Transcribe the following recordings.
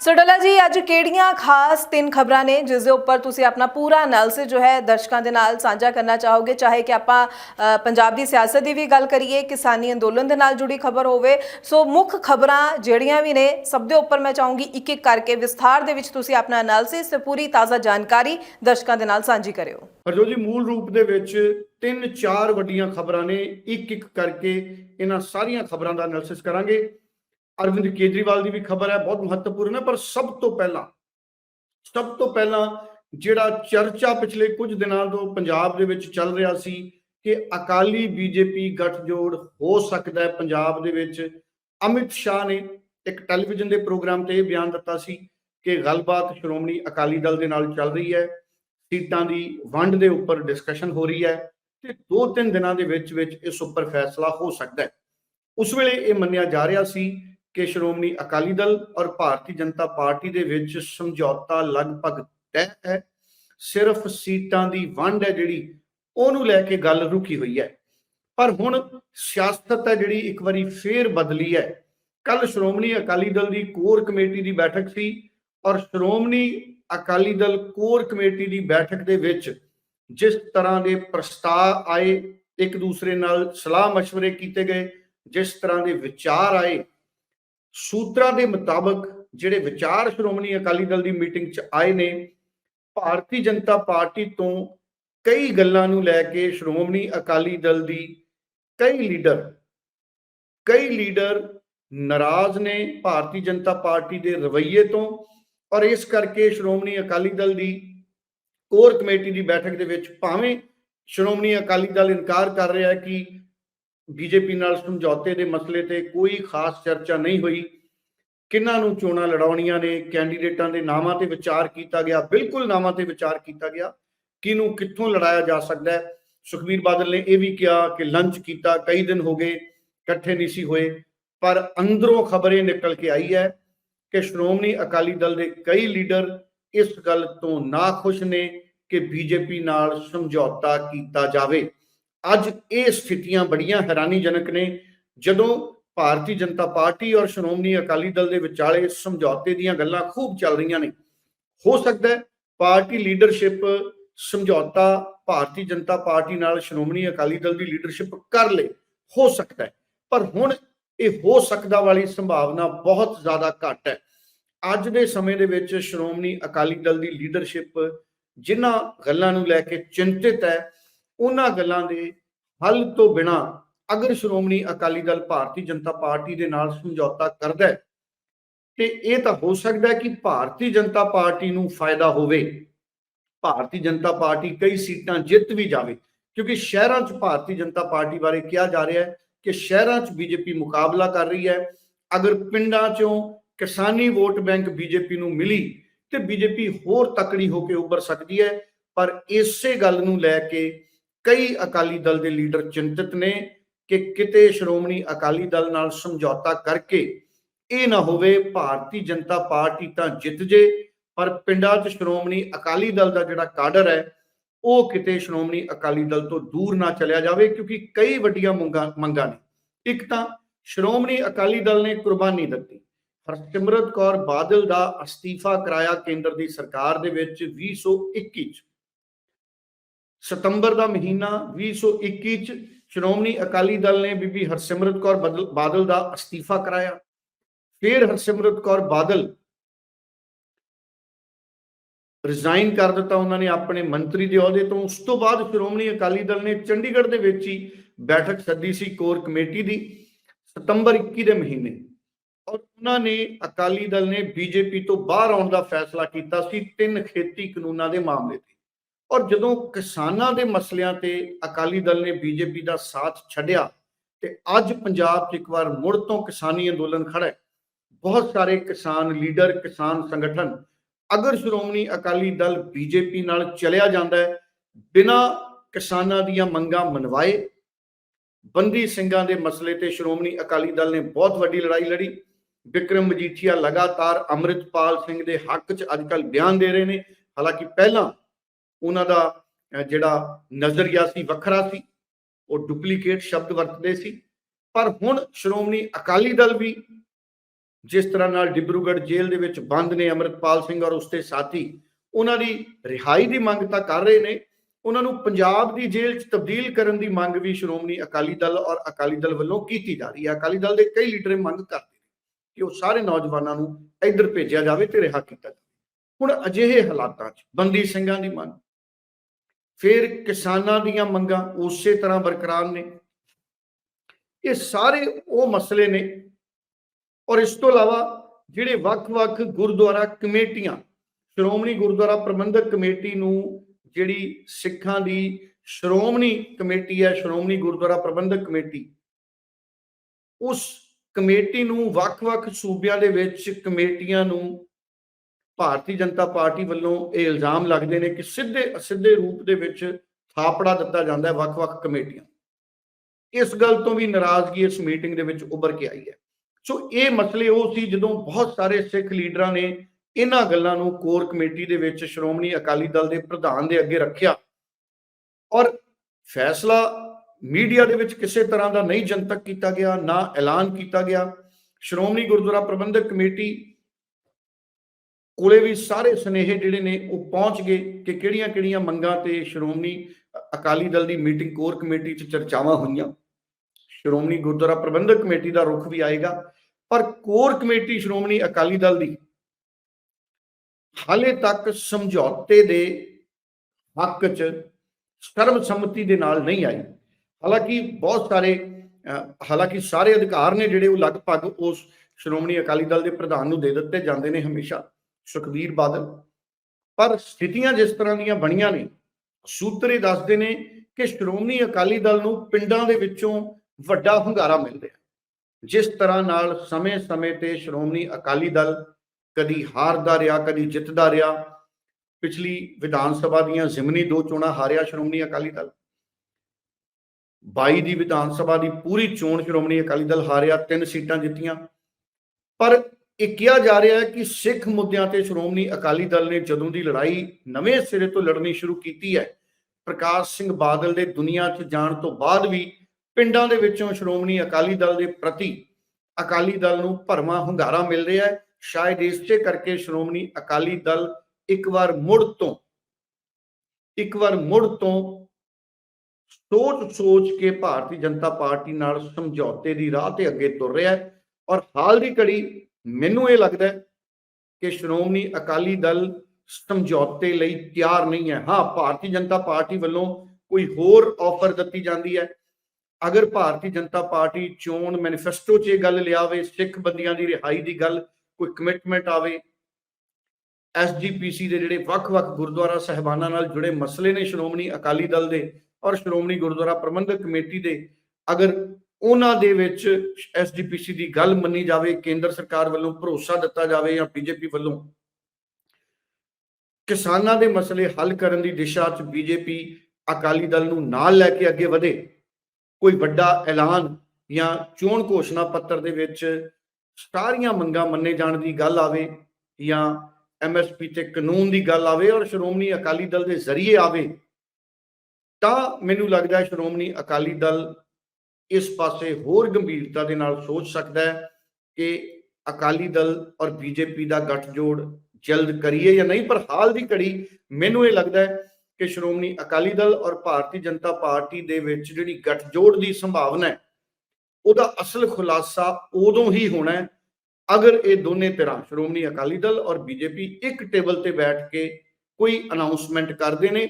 ਸੋ ਡੱਲਾ ਜੀ ਅੱਜ ਕਿਹੜੀਆਂ ਖਾਸ ਤਿੰਨ ਖਬਰਾਂ ਨੇ ਜਿਸ ਦੇ ਉੱਪਰ ਤੁਸੀਂ ਆਪਣਾ ਪੂਰਾ ਐਨਾਲਿਸਿਸ ਜੋ ਹੈ ਦਰਸ਼ਕਾਂ ਦੇ ਨਾਲ ਸਾਂਝਾ ਕਰਨਾ ਚਾਹੋਗੇ? ਚਾਹੇ ਕਿ ਆਪਾਂ ਅ, ਪੰਜਾਬ ਦੀ ਸਿਆਸਤ ਦੀ ਵੀ ਗੱਲ ਕਰੀਏ ਕਿਸਾਨੀ ਅੰਦੋਲਨ ਦੇ ਨਾਲ ਜੁੜੀ ਖਬਰ ਹੋਵੇ। ਸੋ ਮੁੱਖ ਖਬਰਾਂ ਜਿਹੜੀਆਂ ਵੀ ਨੇ ਸਭ ਦੇ ਉੱਪਰ ਮੈਂ ਚਾਹੂੰਗੀ ਇੱਕ ਇੱਕ ਕਰਕੇ ਵਿਸਥਾਰ ਦੇ ਵਿੱਚ ਤੁਸੀਂ ਆਪਣਾ ਐਨਾਲਿਸਿਸ ਤੇ ਪੂਰੀ ਤਾਜ਼ਾ ਜਾਣਕਾਰੀ ਦਰਸ਼ਕਾਂ ਦੇ ਨਾਲ ਸਾਂਝੀ ਕਰਿਓ। ਹਰਜੋਤ ਜੀ ਮੂਲ ਰੂਪ ਦੇ ਵਿੱਚ ਤਿੰਨ ਚਾਰ ਵੱਡੀਆਂ ਖਬਰਾਂ ਨੇ ਇੱਕ ਇੱਕ ਕਰਕੇ ਇਹਨਾਂ ਸਾਰੀਆਂ ਖਬਰਾਂ ਦਾ ਐਨਾਲਿਸਿਸ ਕਰਾਂਗੇ। ਅਰਵਿੰਦ ਕੇਜਰੀਵਾਲ ਦੀ ਵੀ ਖਬਰ ਹੈ, ਬਹੁਤ ਮਹੱਤਵਪੂਰਨ ਹੈ, ਪਰ ਸਭ ਤੋਂ ਪਹਿਲਾਂ, ਸਭ ਤੋਂ ਪਹਿਲਾਂ ਜਿਹੜਾ ਚਰਚਾ ਪਿਛਲੇ ਕੁਝ ਦਿਨਾਂ ਤੋਂ ਪੰਜਾਬ ਦੇ ਵਿੱਚ ਚੱਲ ਰਿਹਾ ਸੀ ਕਿ ਅਕਾਲੀ ਬੀਜੇਪੀ ਗੱਠਜੋੜ ਹੋ ਸਕਦਾ ਹੈ ਪੰਜਾਬ ਦੇ ਵਿੱਚ, ਅਮਿਤ ਸ਼ਾਹ ਨੇ ਇੱਕ ਟੈਲੀਵਿਜ਼ਨ ਦੇ ਪ੍ਰੋਗਰਾਮ ਤੇ ਇਹ ਬਿਆਨ ਦਿੱਤਾ ਸੀ ਕਿ ਗੱਲਬਾਤ ਸ਼੍ਰੋਮਣੀ ਅਕਾਲੀ ਦਲ ਦੇ ਨਾਲ ਚੱਲ ਰਹੀ ਹੈ, ਸੀਟਾਂ ਦੀ ਵੰਡ ਦੇ ਉੱਪਰ ਡਿਸਕਸ਼ਨ ਹੋ ਰਹੀ ਹੈ ਤੇ ਦੋ ਤਿੰਨ ਦਿਨਾਂ ਦੇ ਵਿੱਚ ਵਿੱਚ ਇਸ ਉੱਪਰ ਫੈਸਲਾ ਹੋ ਸਕਦਾ ਹੈ। ਉਸ ਵੇਲੇ ਇਹ ਮੰਨਿਆ ਜਾ ਰਿਹਾ ਸੀ ਕਿ ਸ਼੍ਰੋਮਣੀ ਅਕਾਲੀ ਦਲ ਔਰ ਭਾਰਤੀ ਜਨਤਾ ਪਾਰਟੀ ਦੇ ਵਿੱਚ ਸਮਝੌਤਾ ਲਗਭਗ ਤੈਅ ਹੈ। ਸਿਰਫ ਸੀਟਾਂ ਦੀ ਵੰਡ ਹੈ ਜਿਹੜੀ, ਉਹਨੂੰ ਲੈ ਕੇ ਗੱਲ ਰੁਕੀ ਹੋਈ ਹੈ। ਪਰ ਹੁਣ ਸਿਆਸਤ ਹੈ ਜਿਹੜੀ, ਇੱਕ ਵਾਰੀ ਫੇਰ ਬਦਲੀ ਹੈ। ਕੱਲ ਸ਼੍ਰੋਮਣੀ ਅਕਾਲੀ ਦਲ ਦੀ ਕੋਰ ਕਮੇਟੀ ਦੀ ਬੈਠਕ ਸੀ ਔਰ ਸ਼੍ਰੋਮਣੀ ਅਕਾਲੀ ਦਲ ਕੋਰ ਕਮੇਟੀ ਦੀ ਬੈਠਕ ਦੇ ਵਿੱਚ ਜਿਸ ਤਰ੍ਹਾਂ ਦੇ ਪ੍ਰਸਤਾਵ ਆਏ, ਇੱਕ ਦੂਸਰੇ ਨਾਲ ਸਲਾਹ مشਵਰੇ ਕੀਤੇ ਗਏ, ਜਿਸ ਤਰ੍ਹਾਂ ਦੇ ਵਿਚਾਰ ਆਏ ਸੂਤਰਾਂ ਦੇ ਮੁਤਾਬਕ ਜਿਹੜੇ ਵਿਚਾਰ ਸ਼੍ਰੋਮਣੀ ਅਕਾਲੀ ਦਲ ਦੀ ਮੀਟਿੰਗ 'ਚ ਆਏ ਨੇ, ਭਾਰਤੀ ਜਨਤਾ ਪਾਰਟੀ ਤੋਂ ਕਈ ਗੱਲਾਂ ਨੂੰ ਲੈ ਕੇ ਸ਼੍ਰੋਮਣੀ ਅਕਾਲੀ ਦਲ ਦੀ ਕਈ ਲੀਡਰ ਕਈ ਲੀਡਰ ਨਾਰਾਜ਼ ਨੇ ਭਾਰਤੀ ਜਨਤਾ ਪਾਰਟੀ ਦੇ ਰਵੱਈਏ ਤੋਂ ਔਰ ਇਸ ਕਰਕੇ ਸ਼੍ਰੋਮਣੀ ਅਕਾਲੀ ਦਲ ਦੀ ਕੋਰ ਕਮੇਟੀ ਦੀ ਬੈਠਕ ਦੇ ਵਿੱਚ ਭਾਵੇਂ ਸ਼੍ਰੋਮਣੀ ਅਕਾਲੀ ਦਲ ਇਨਕਾਰ ਕਰ ਰਿਹਾ ਹੈ ਕਿ ਬੀਜੇਪੀ ਨਾਲ ਸਮਝੌਤੇ ਦੇ ਮਸਲੇ ਤੇ ਕੋਈ ਖਾਸ ਚਰਚਾ ਨਹੀਂ ਹੋਈ। ਕਿੰਨਾਂ ਨੂੰ ਚੋਣਾਂ ਲੜਾਉਣੀਆਂ ਨੇ, ਕੈਂਡੀਡੇਟਾਂ ਦੇ ਨਾਵਾਂ ਤੇ ਵਿਚਾਰ ਕੀਤਾ ਗਿਆ, ਬਿਲਕੁਲ ਨਾਵਾਂ ਤੇ ਵਿਚਾਰ ਕੀਤਾ ਗਿਆ, ਕਿਹਨੂੰ ਕਿੱਥੋਂ ਲੜਾਇਆ ਜਾ ਸਕਦਾ ਹੈ? ਸੁਖਬੀਰ ਬਾਦਲ ਨੇ ਇਹ ਵੀ ਕਿਹਾ ਕਿ ਲੰਚ ਕੀਤਾ, ਕਈ ਦਿਨ ਹੋ ਗਏ, ਇਕੱਠੇ ਨਹੀਂ ਸੀ ਹੋਏ, ਪਰ ਅੰਦਰੋਂ ਖਬਰ ਇਹ ਨਿਕਲ ਕੇ ਆਈ ਹੈ ਕਿ ਸ਼੍ਰੋਮਣੀ ਅਕਾਲੀ ਦਲ ਦੇ ਕਈ ਲੀਡਰ ਇਸ ਗੱਲ ਤੋਂ ਨਾਖੁਸ਼ ਨੇ ਕਿ ਬੀਜੇਪੀ ਨਾਲ ਸਮਝੌਤਾ ਕੀਤਾ ਜਾਵੇ। ਅੱਜ ਇਹ ਸਥਿਤੀਆਂ ਬੜੀਆਂ ਹੈਰਾਨੀਜਨਕ ਨੇ। ਜਦੋਂ ਭਾਰਤੀ ਜਨਤਾ ਪਾਰਟੀ ਔਰ ਸ਼੍ਰੋਮਣੀ ਅਕਾਲੀ ਦਲ ਦੇ ਵਿਚਾਲੇ ਸਮਝੌਤੇ ਦੀਆਂ ਗੱਲਾਂ ਖੂਬ ਚੱਲ ਰਹੀਆਂ ਨੇ, ਹੋ ਸਕਦਾ ਹੈ ਪਾਰਟੀ ਲੀਡਰਸ਼ਿਪ ਸਮਝੌਤਾ ਭਾਰਤੀ ਜਨਤਾ ਪਾਰਟੀ ਨਾਲ ਸ਼੍ਰੋਮਣੀ ਅਕਾਲੀ ਦਲ ਦੀ ਲੀਡਰਸ਼ਿਪ ਕਰ ਲੇ, ਹੋ ਸਕਦਾ ਹੈ। ਪਰ ਹੁਣ ਇਹ ਹੋ ਸਕਦਾ ਵਾਲੀ ਸੰਭਾਵਨਾ ਬਹੁਤ ਜ਼ਿਆਦਾ ਘੱਟ ਹੈ। ਅੱਜ ਦੇ ਸਮੇਂ ਦੇ ਵਿੱਚ ਸ਼੍ਰੋਮਣੀ ਅਕਾਲੀ ਦਲ ਦੀ ਲੀਡਰਸ਼ਿਪ ਜਿਨ੍ਹਾਂ ਗੱਲਾਂ ਨੂੰ ਲੈ ਕੇ ਚਿੰਤਿਤ ਹੈ ਉਹਨਾਂ ਗੱਲਾਂ ਦੇ ਹੱਲ ਤੋਂ ਬਿਨਾ ਅਗਰ ਸ਼੍ਰੋਮਣੀ ਅਕਾਲੀ ਦਲ ਭਾਰਤੀ ਜਨਤਾ ਪਾਰਟੀ ਦੇ ਨਾਲ ਸਮਝੌਤਾ ਕਰਦਾ ਹੈ, ਤੇ ਇਹ ਤਾਂ ਹੋ ਸਕਦਾ ਹੈ ਕਿ ਭਾਰਤੀ ਜਨਤਾ ਪਾਰਟੀ ਨੂੰ ਫਾਇਦਾ ਹੋਵੇ, ਭਾਰਤੀ ਜਨਤਾ ਪਾਰਟੀ ਕਈ ਸੀਟਾਂ ਜਿੱਤ ਵੀ ਜਾਵੇ, ਕਿਉਂਕਿ ਸ਼ਹਿਰਾਂ 'ਚ ਭਾਰਤੀ ਜਨਤਾ ਪਾਰਟੀ ਬਾਰੇ ਕਿਹਾ ਜਾ ਰਿਹਾ ਹੈ ਕਿ ਸ਼ਹਿਰਾਂ 'ਚ ਬੀਜੇਪੀ ਮੁਕਾਬਲਾ ਕਰ ਰਹੀ ਹੈ, ਅਗਰ ਪਿੰਡਾਂ 'ਚੋਂ ਕਿਸਾਨੀ ਵੋਟ ਬੈਂਕ ਬੀਜੇਪੀ ਨੂੰ ਮਿਲੀ, ਤੇ ਬੀਜੇਪੀ ਹੋਰ ਤਕੜੀ ਹੋ ਕੇ ਉੱਭਰ ਸਕਦੀ ਹੈ, ਪਰ ਇਸੇ ਗੱਲ ਨੂੰ ਲੈ ਕੇ ਕਈ ਅਕਾਲੀ ਦਲ ਦੇ ਲੀਡਰ ਚਿੰਤਿਤ ਨੇ ਕਿ ਕਿਤੇ ਸ਼੍ਰੋਮਣੀ ਅਕਾਲੀ ਦਲ ਨਾਲ ਸਮਝੌਤਾ ਕਰਕੇ ਇਹ ਨਾ ਹੋਵੇ ਭਾਰਤੀ ਜਨਤਾ ਪਾਰਟੀ ਤਾਂ ਜਿੱਤ ਜੇ, ਪਰ ਪਿੰਡਾਂ 'ਚ ਸ਼੍ਰੋਮਣੀ ਅਕਾਲੀ ਦਲ ਦਾ ਜਿਹੜਾ ਕਾਡਰ ਹੈ, ਉਹ ਕਿਤੇ ਸ਼੍ਰੋਮਣੀ ਅਕਾਲੀ ਦਲ ਤੋਂ ਦੂਰ ਨਾ ਚਲਿਆ ਜਾਵੇ, ਕਿਉਂਕਿ ਕਈ ਵੱਡੀਆਂ ਮੰਗਾਂ ਮੰਗਾਂ ਨੇ। ਇੱਕ ਤਾਂ ਸ਼੍ਰੋਮਣੀ ਅਕਾਲੀ ਦਲ ਨੇ ਕੁਰਬਾਨੀ ਦਿੱਤੀ। ਹਰਸਿਮਰਤ ਕੌਰ ਬਾਦਲ ਦਾ ਅਸਤੀਫਾ ਕਰਾਇਆ ਕੇਂਦਰ ਦੀ ਸਰਕਾਰ ਦੇ ਵਿੱਚ 2021 ਚ। ਸਤੰਬਰ ਦਾ ਮਹੀਨਾ 2021 ਚ ਸ਼੍ਰੋਮਣੀ ਅਕਾਲੀ ਦਲ ਨੇ ਬੀਬੀ ਹਰਸਿਮਰਤ ਕੌਰ ਬਦਲ- ਬਾਦਲ ਦਾ ਅਸਤੀਫਾ ਕਰਾਇਆ। ਫਿਰ ਹਰਸਿਮਰਤ ਕੌਰ ਬਾਦਲ ਰਿਜ਼ਾਈਨ ਕਰ ਦਿੱਤਾ ਉਹਨਾਂ ਨੇ ਆਪਣੇ ਮੰਤਰੀ ਦੇ ਅਹੁਦੇ ਤੋਂ। ਉਸ ਤੋਂ ਬਾਅਦ ਸ਼੍ਰੋਮਣੀ ਅਕਾਲੀ ਦਲ ਨੇ ਚੰਡੀਗੜ੍ਹ ਦੇ ਵਿੱਚ ਹੀ ਬੈਠਕ ਸੱਦੀ ਸੀ ਕੋਰ ਕਮੇਟੀ ਦੀ ਸਤੰਬਰ 21 ਦੇ ਮਹੀਨੇ। ਔਰ ਉਹਨਾਂ ਨੇ ਅਕਾਲੀ ਦਲ ਨੇ ਬੀਜੇਪੀ ਤੋਂ ਬਾਹਰ ਆਉਣ ਦਾ ਫੈਸਲਾ ਕੀਤਾ ਸੀ ਤਿੰਨ ਖੇਤੀ ਕਾਨੂੰਨਾਂ ਦੇ ਮਾਮਲੇ ਤੇ। ਔਰ ਜਦੋਂ ਕਿਸਾਨਾਂ ਦੇ ਮਸਲਿਆਂ ਤੇ ਅਕਾਲੀ ਦਲ ਨੇ ਬੀਜੇਪੀ ਦਾ ਸਾਥ ਛੱਡਿਆ ਤੇ ਅੱਜ ਪੰਜਾਬ 'ਚ ਇੱਕ ਵਾਰ ਮੁੜ ਤੋਂ ਕਿਸਾਨੀ ਅੰਦੋਲਨ ਖੜਾ ਹੈ, ਬਹੁਤ ਸਾਰੇ ਕਿਸਾਨ ਲੀਡਰ, ਕਿਸਾਨ ਸੰਗਠਨ, ਅਗਰ ਸ਼੍ਰੋਮਣੀ ਅਕਾਲੀ ਦਲ ਬੀਜੇਪੀ ਨਾਲ ਚਲਿਆ ਜਾਂਦਾ ਹੈ, ਬਿਨਾਂ ਕਿਸਾਨਾਂ ਦੀਆਂ ਮੰਗਾਂ ਮਨਵਾਏ, ਬੰਦੀ ਸਿੰਘਾਂ ਦੇ ਮਸਲੇ ਤੇ ਸ਼੍ਰੋਮਣੀ ਅਕਾਲੀ ਦਲ ਨੇ ਬਹੁਤ ਵੱਡੀ ਲੜਾਈ ਲੜੀ, ਵਿਕਰਮ ਮਜੀਠੀਆ ਲਗਾਤਾਰ ਅੰਮ੍ਰਿਤਪਾਲ ਸਿੰਘ ਦੇ ਹੱਕ 'ਚ ਅੱਜਕੱਲ ਬਿਆਨ ਦੇ ਰਹੇ ਨੇ, ਹਾਲਾਂਕਿ ਪਹਿਲਾਂ ਉਹਨਾਂ ਦਾ ਜਿਹੜਾ ਨਜ਼ਰੀਆ ਸੀ, ਵੱਖਰਾ ਸੀ, ਉਹ ਡੁਪਲੀਕੇਟ ਸ਼ਬਦ ਵਰਤਦੇ ਸੀ। ਪਰ ਹੁਣ ਸ਼੍ਰੋਮਣੀ ਅਕਾਲੀ ਦਲ ਵੀ ਜਿਸ ਤਰ੍ਹਾਂ ਨਾਲ ਡਿਬਰੂਗੜ੍ਹ ਜੇਲ੍ਹ ਦੇ ਵਿੱਚ ਬੰਦ ਨੇ, ਅੰਮ੍ਰਿਤਪਾਲ ਸਿੰਘ ਔਰ ਉਸਦੇ ਸਾਥੀ, ਉਹਨਾਂ ਦੀ ਰਿਹਾਈ ਦੀ ਮੰਗ ਤਾਂ ਕਰ ਰਹੇ ਨੇ। ਉਹਨਾਂ ਨੂੰ ਪੰਜਾਬ ਦੀ ਜੇਲ੍ਹ 'ਚ ਤਬਦੀਲ ਕਰਨ ਦੀ ਮੰਗ ਵੀ ਸ਼੍ਰੋਮਣੀ ਅਕਾਲੀ ਦਲ ਔਰ ਅਕਾਲੀ ਦਲ ਵੱਲੋਂ ਕੀਤੀ ਜਾ ਰਹੀ ਹੈ। ਅਕਾਲੀ ਦਲ ਦੇ ਕਈ ਲੀਡਰ ਮੰਗ ਕਰਦੇ ਨੇ ਕਿ ਉਹ ਸਾਰੇ ਨੌਜਵਾਨਾਂ ਨੂੰ ਇੱਧਰ ਭੇਜਿਆ ਜਾਵੇ ਤੇ ਰਿਹਾ ਕੀਤਾ ਜਾਵੇ। ਹੁਣ ਅਜਿਹੇ ਹਾਲਾਤਾਂ 'ਚ ਬੰਦੀ ਸਿੰਘਾਂ ਦੀ ਮੰਗ ਫਿਰ ਕਿਸਾਨਾਂ ਦੀਆਂ ਮੰਗਾਂ ਉਸੇ ਤਰ੍ਹਾਂ ਬਰਕਰਾਰ ਨੇ। ਇਹ ਸਾਰੇ ਉਹ ਮਸਲੇ ਨੇ ਔਰ ਇਸ ਤੋਂ ਇਲਾਵਾ ਜਿਹੜੇ ਵੱਖ-ਵੱਖ ਗੁਰਦੁਆਰਾ ਕਮੇਟੀਆਂ, ਸ਼੍ਰੋਮਣੀ ਗੁਰਦੁਆਰਾ ਪ੍ਰਬੰਧਕ ਕਮੇਟੀ ਨੂੰ ਜਿਹੜੀ ਸਿੱਖਾਂ ਦੀ ਸ਼੍ਰੋਮਣੀ ਕਮੇਟੀ ਹੈ, ਸ਼੍ਰੋਮਣੀ ਗੁਰਦੁਆਰਾ ਪ੍ਰਬੰਧਕ ਕਮੇਟੀ, ਉਸ ਕਮੇਟੀ ਨੂੰ ਵੱਖ-ਵੱਖ ਸੂਬਿਆਂ ਦੇ ਵਿੱਚ ਕਮੇਟੀਆਂ ਨੂੰ ਭਾਰਤੀ ਜਨਤਾ ਪਾਰਟੀ ਵੱਲੋਂ ਇਹ ਇਲਜ਼ਾਮ ਲੱਗਦੇ ਨੇ ਕਿ ਸਿੱਧੇ, ਅਸਿੱਧੇ ਰੂਪ ਦੇ ਵਿੱਚ ਥਾਪੜਾ ਦਿੱਤਾ ਜਾਂਦਾ ਹੈ ਵੱਖ-ਵੱਖ ਕਮੇਟੀਆਂ। ਇਸ ਗੱਲ ਤੋਂ ਵੀ ਨਾਰਾਜ਼ਗੀ ਇਸ ਮੀਟਿੰਗ ਦੇ ਵਿੱਚ ਉੱਭਰ ਕੇ ਆਈ ਹੈ। ਸੋ ਇਹ ਮਸਲੇ ਉਹ ਸੀ ਜਦੋਂ ਬਹੁਤ ਸਾਰੇ ਸਿੱਖ ਲੀਡਰਾਂ ਨੇ ਇਹਨਾਂ ਗੱਲਾਂ ਨੂੰ ਕੋਰ ਕਮੇਟੀ ਦੇ ਵਿੱਚ ਸ਼੍ਰੋਮਣੀ ਅਕਾਲੀ ਦਲ ਦੇ ਪ੍ਰਧਾਨ ਦੇ ਅੱਗੇ ਰੱਖਿਆ। ਔਰ ਫੈਸਲਾ ਮੀਡੀਆ ਦੇ ਵਿੱਚ ਕਿਸੇ ਤਰ੍ਹਾਂ ਦਾ ਨਹੀਂ ਜਨਤਕ ਕੀਤਾ ਗਿਆ, ਨਾ ਐਲਾਨ ਕੀਤਾ ਗਿਆ। ਸ਼੍ਰੋਮਣੀ ਗੁਰਦੁਆਰਾ ਪ੍ਰਬੰਧਕ ਕਮੇਟੀ ਕੋਲੇ ਵੀ ਸਾਰੇ ਸੁਨੇਹੇ ਜਿਹੜੇ ਨੇ ਉਹ ਪਹੁੰਚ ਗਏ ਕਿ ਕਿਹੜੀਆਂ-ਕਿਹੜੀਆਂ ਮੰਗਾਂ ਤੇ ਸ਼੍ਰੋਮਣੀ ਅਕਾਲੀ ਦਲ ਦੀ ਮੀਟਿੰਗ ਕੋਰ ਕਮੇਟੀ 'ਚ ਚਰਚਾਵਾਂ ਹੋਈਆਂ। ਸ਼੍ਰੋਮਣੀ ਗੁਰਦੁਆਰਾ ਪ੍ਰਬੰਧਕ ਕਮੇਟੀ ਦਾ ਰੁਖ ਵੀ ਆਏਗਾ ਪਰ ਕੋਰ ਕਮੇਟੀ ਸ਼੍ਰੋਮਣੀ ਅਕਾਲੀ ਦਲ ਦੀ ਹਾਲੇ ਤੱਕ ਸਮਝੌਤੇ ਦੇ ਹੱਕ 'ਚ ਸਰਬਸੰਮਤੀ ਦੇ ਨਾਲ ਨਹੀਂ ਆਈ। ਹਾਲਾਂਕਿ ਬਹੁਤ ਸਾਰੇ ਅਹ, ਹਾਲਾਂਕਿ ਸਾਰੇ ਅਧਿਕਾਰ ਨੇ ਜਿਹੜੇ ਉਹ ਲਗਭਗ ਉਸ ਸ਼੍ਰੋਮਣੀ ਅਕਾਲੀ ਦਲ ਦੇ ਪ੍ਰਧਾਨ ਨੂੰ ਦੇ ਦਿੱਤੇ ਜਾਂਦੇ ਨੇ ਹਮੇਸ਼ਾ। ਸੁਖਬੀਰ ਬਾਦਲ। ਪਰ ਸਥਿਤੀਆਂ ਜਿਸ ਤਰ੍ਹਾਂ ਦੀਆਂ ਬਣੀਆਂ ਨੇ, ਸੂਤਰੇ ਦੱਸਦੇ ਨੇ ਕਿ ਸ਼੍ਰੋਮਣੀ ਅਕਾਲੀ ਦਲ ਨੂੰ ਪਿੰਡਾਂ ਦੇ ਵਿੱਚੋਂ ਵੱਡਾ ਹੁੰਗਾਰਾ ਮਿਲ ਰਿਹਾ। ਜਿਸ ਤਰ੍ਹਾਂ ਨਾਲ ਸਮੇਂ-ਸਮੇਂ ਤੇ ਸ਼੍ਰੋਮਣੀ ਅਕਾਲੀ ਦਲ ਕਦੀ ਹਾਰਦਾ ਰਿਹਾ, ਕਦੀ ਜਿੱਤਦਾ ਰਿਹਾ। ਪਿਛਲੀ ਵਿਧਾਨ ਸਭਾ ਦੀਆਂ ਜ਼ਿਮਨੀ ਦੋ ਚੋਣਾਂ ਹਾਰਿਆ ਸ਼੍ਰੋਮਣੀ ਅਕਾਲੀ ਦਲ। 22 ਦੀ ਵਿਧਾਨ ਸਭਾ ਦੀ ਪੂਰੀ ਚੋਣ ਸ਼੍ਰੋਮਣੀ ਅਕਾਲੀ ਦਲ ਹਾਰਿਆ, ਤਿੰਨ ਸੀਟਾਂ ਜਿੱਤੀਆਂ। ਪਰ ਇਹ ਕਿਹਾ ਜਾ ਰਿਹਾ ਹੈ ਕਿ ਸਿੱਖ ਮੁੱਦਿਆਂ ਤੇ ਸ਼੍ਰੋਮਣੀ ਅਕਾਲੀ ਦਲ ਨੇ ਜਦੋਂ ਦੀ ਲੜਾਈ ਨਵੇਂ ਸਿਰੇ ਤੋਂ ਲੜਨੀ ਸ਼ੁਰੂ ਕੀਤੀ ਹੈ, ਪ੍ਰਕਾਸ਼ ਸਿੰਘ ਬਾਦਲ ਦੇ ਦੁਨੀਆ 'ਚ ਜਾਣ ਤੋਂ ਬਾਅਦ ਵੀ ਪਿੰਡਾਂ ਦੇ ਵਿੱਚੋਂ ਸ਼੍ਰੋਮਣੀ ਅਕਾਲੀ ਦਲ ਦੇ ਪ੍ਰਤੀ ਅਕਾਲੀ ਦਲ ਨੂੰ ਭਰਵਾਂ ਹੁੰਗਾਰਾ ਮਿਲ ਰਿਹਾ ਹੈ। ਸ਼ਾਇਦ ਇਸੇ ਕਰਕੇ ਸ਼੍ਰੋਮਣੀ ਅਕਾਲੀ ਦਲ ਇੱਕ ਵਾਰ ਮੁੜ ਤੋਂ, ਇੱਕ ਵਾਰ ਮੁੜ ਤੋਂ ਸੋਚ ਸੋਚ ਕੇ ਭਾਰਤੀ ਜਨਤਾ ਪਾਰਟੀ ਨਾਲ ਸਮਝੌਤੇ ਦੀ ਰਾਹ ਤੇ ਅੱਗੇ ਤੁਰ ਰਿਹਾ ਹੈ ਔਰ ਹਾਲ ਦੀ ਘੜੀ ਮੈਨੂੰ ਇਹ ਲੱਗਦਾ ਹੈ ਕਿ ਸ਼੍ਰੋਮਣੀ ਅਕਾਲੀ ਦਲ ਸਮਝੌਤੇ ਲਈ ਤਿਆਰ ਨਹੀਂ ਹੈ। ਹਾਂ, ਭਾਰਤੀ ਜਨਤਾ ਪਾਰਟੀ ਵੱਲੋਂ ਕੋਈ ਹੋਰ ਆਫਰ ਦਿੱਤੀ ਜਾਂਦੀ ਹੈ। ਅਗਰ ਭਾਰਤੀ ਜਨਤਾ ਪਾਰਟੀ ਚੋਣ ਮੈਨੀਫੈਸਟੋ 'ਚ ਇਹ ਗੱਲ ਲਿਆਵੇ, ਸਿੱਖ ਬੰਦੀਆਂ ਦੀ ਰਿਹਾਈ ਦੀ ਗੱਲ, ਕੋਈ ਕਮਿਟਮੈਂਟ ਆਵੇ ਐਸਜੀਪੀਸੀ ਦੇ ਜਿਹੜੇ ਵੱਖ-ਵੱਖ ਗੁਰਦੁਆਰਾ ਸਹਿਬਾਨਾਂ ਨਾਲ ਜੁੜੇ ਮਸਲੇ ਨੇ ਸ਼੍ਰੋਮਣੀ ਅਕਾਲੀ ਦਲ ਦੇ ਔਰ ਸ਼੍ਰੋਮਣੀ ਗੁਰਦੁਆਰਾ ਪ੍ਰਬੰਧਕ ਕਮੇਟੀ ਦੇ, ਅਗਰ ਉਹਨਾਂ ਦੇ ਵਿੱਚ ਐਸਜੀਪੀਸੀ ਦੀ ਗੱਲ ਮੰਨੀ ਜਾਵੇ, ਕੇਂਦਰ ਸਰਕਾਰ ਵੱਲੋਂ ਭਰੋਸਾ ਦਿੱਤਾ ਜਾਵੇ ਜਾਂ ਬੀਜੇਪੀ ਵੱਲੋਂ ਕਿਸਾਨਾਂ ਦੇ ਮਸਲੇ ਹੱਲ ਕਰਨ ਦੀ ਦਿਸ਼ਾ 'ਚ ਬੀਜੇਪੀ ਅਕਾਲੀ ਦਲ ਨੂੰ ਨਾਲ ਲੈ ਕੇ ਅੱਗੇ ਵਧੇ, ਕੋਈ ਵੱਡਾ ਐਲਾਨ ਜਾਂ ਚੋਣ ਘੋਸ਼ਣਾ ਪੱਤਰ ਦੇ ਵਿੱਚ ਸਾਰੀਆਂ ਮੰਗਾਂ ਮੰਨੇ ਜਾਣ ਦੀ ਗੱਲ ਆਵੇ ਜਾਂ ਐਮਐਸਪੀ ਤੇ ਕਾਨੂੰਨ ਦੀ ਗੱਲ ਆਵੇ ਔਰ ਸ਼੍ਰੋਮਣੀ ਅਕਾਲੀ ਦਲ ਦੇ ਜ਼ਰੀਏ ਆਵੇ, ਤਾਂ ਮੈਨੂੰ ਲੱਗਦਾ ਹੈ ਸ਼੍ਰੋਮਣੀ ਅਕਾਲੀ ਦਲ ਇਸ ਪਾਸੇ ਹੋਰ ਗੰਭੀਰਤਾ ਦੇ ਨਾਲ ਸੋਚ ਸਕਦਾ ਹੈ ਕਿ ਅਕਾਲੀ ਦਲ ਔਰ ਬੀਜੇਪੀ ਦਾ ਗੱਠਜੋੜ ਜਲਦ ਕਰੀਏ ਜਾਂ ਨਹੀਂ, ਪਰ ਹਾਲ ਦੀ ਘੜੀ ਮੈਨੂੰ ਇਹ ਲੱਗਦਾ ਹੈ ਕਿ ਸ਼੍ਰੋਮਣੀ ਅਕਾਲੀ ਦਲ ਔਰ ਭਾਰਤੀ ਜਨਤਾ ਪਾਰਟੀ ਦੇ ਵਿੱਚ ਜਿਹੜੀ ਗੱਠਜੋੜ ਦੀ ਸੰਭਾਵਨਾ ਹੈ, ਉਹਦਾ ਅਸਲ ਖੁਲਾਸਾ ਉਦੋਂ ਹੀ ਹੋਣਾ ਹੈ ਅਗਰ ਇਹ ਦੋਨੇ ਧਿਰਾਂ, ਸ਼੍ਰੋਮਣੀ ਅਕਾਲੀ ਦਲ ਔਰ ਬੀਜੇਪੀ ਇੱਕ ਟੇਬਲ ਤੇ ਬੈਠ ਕੇ ਕੋਈ ਅਨਾਉਂਸਮੈਂਟ ਕਰਦੇ ਨੇ,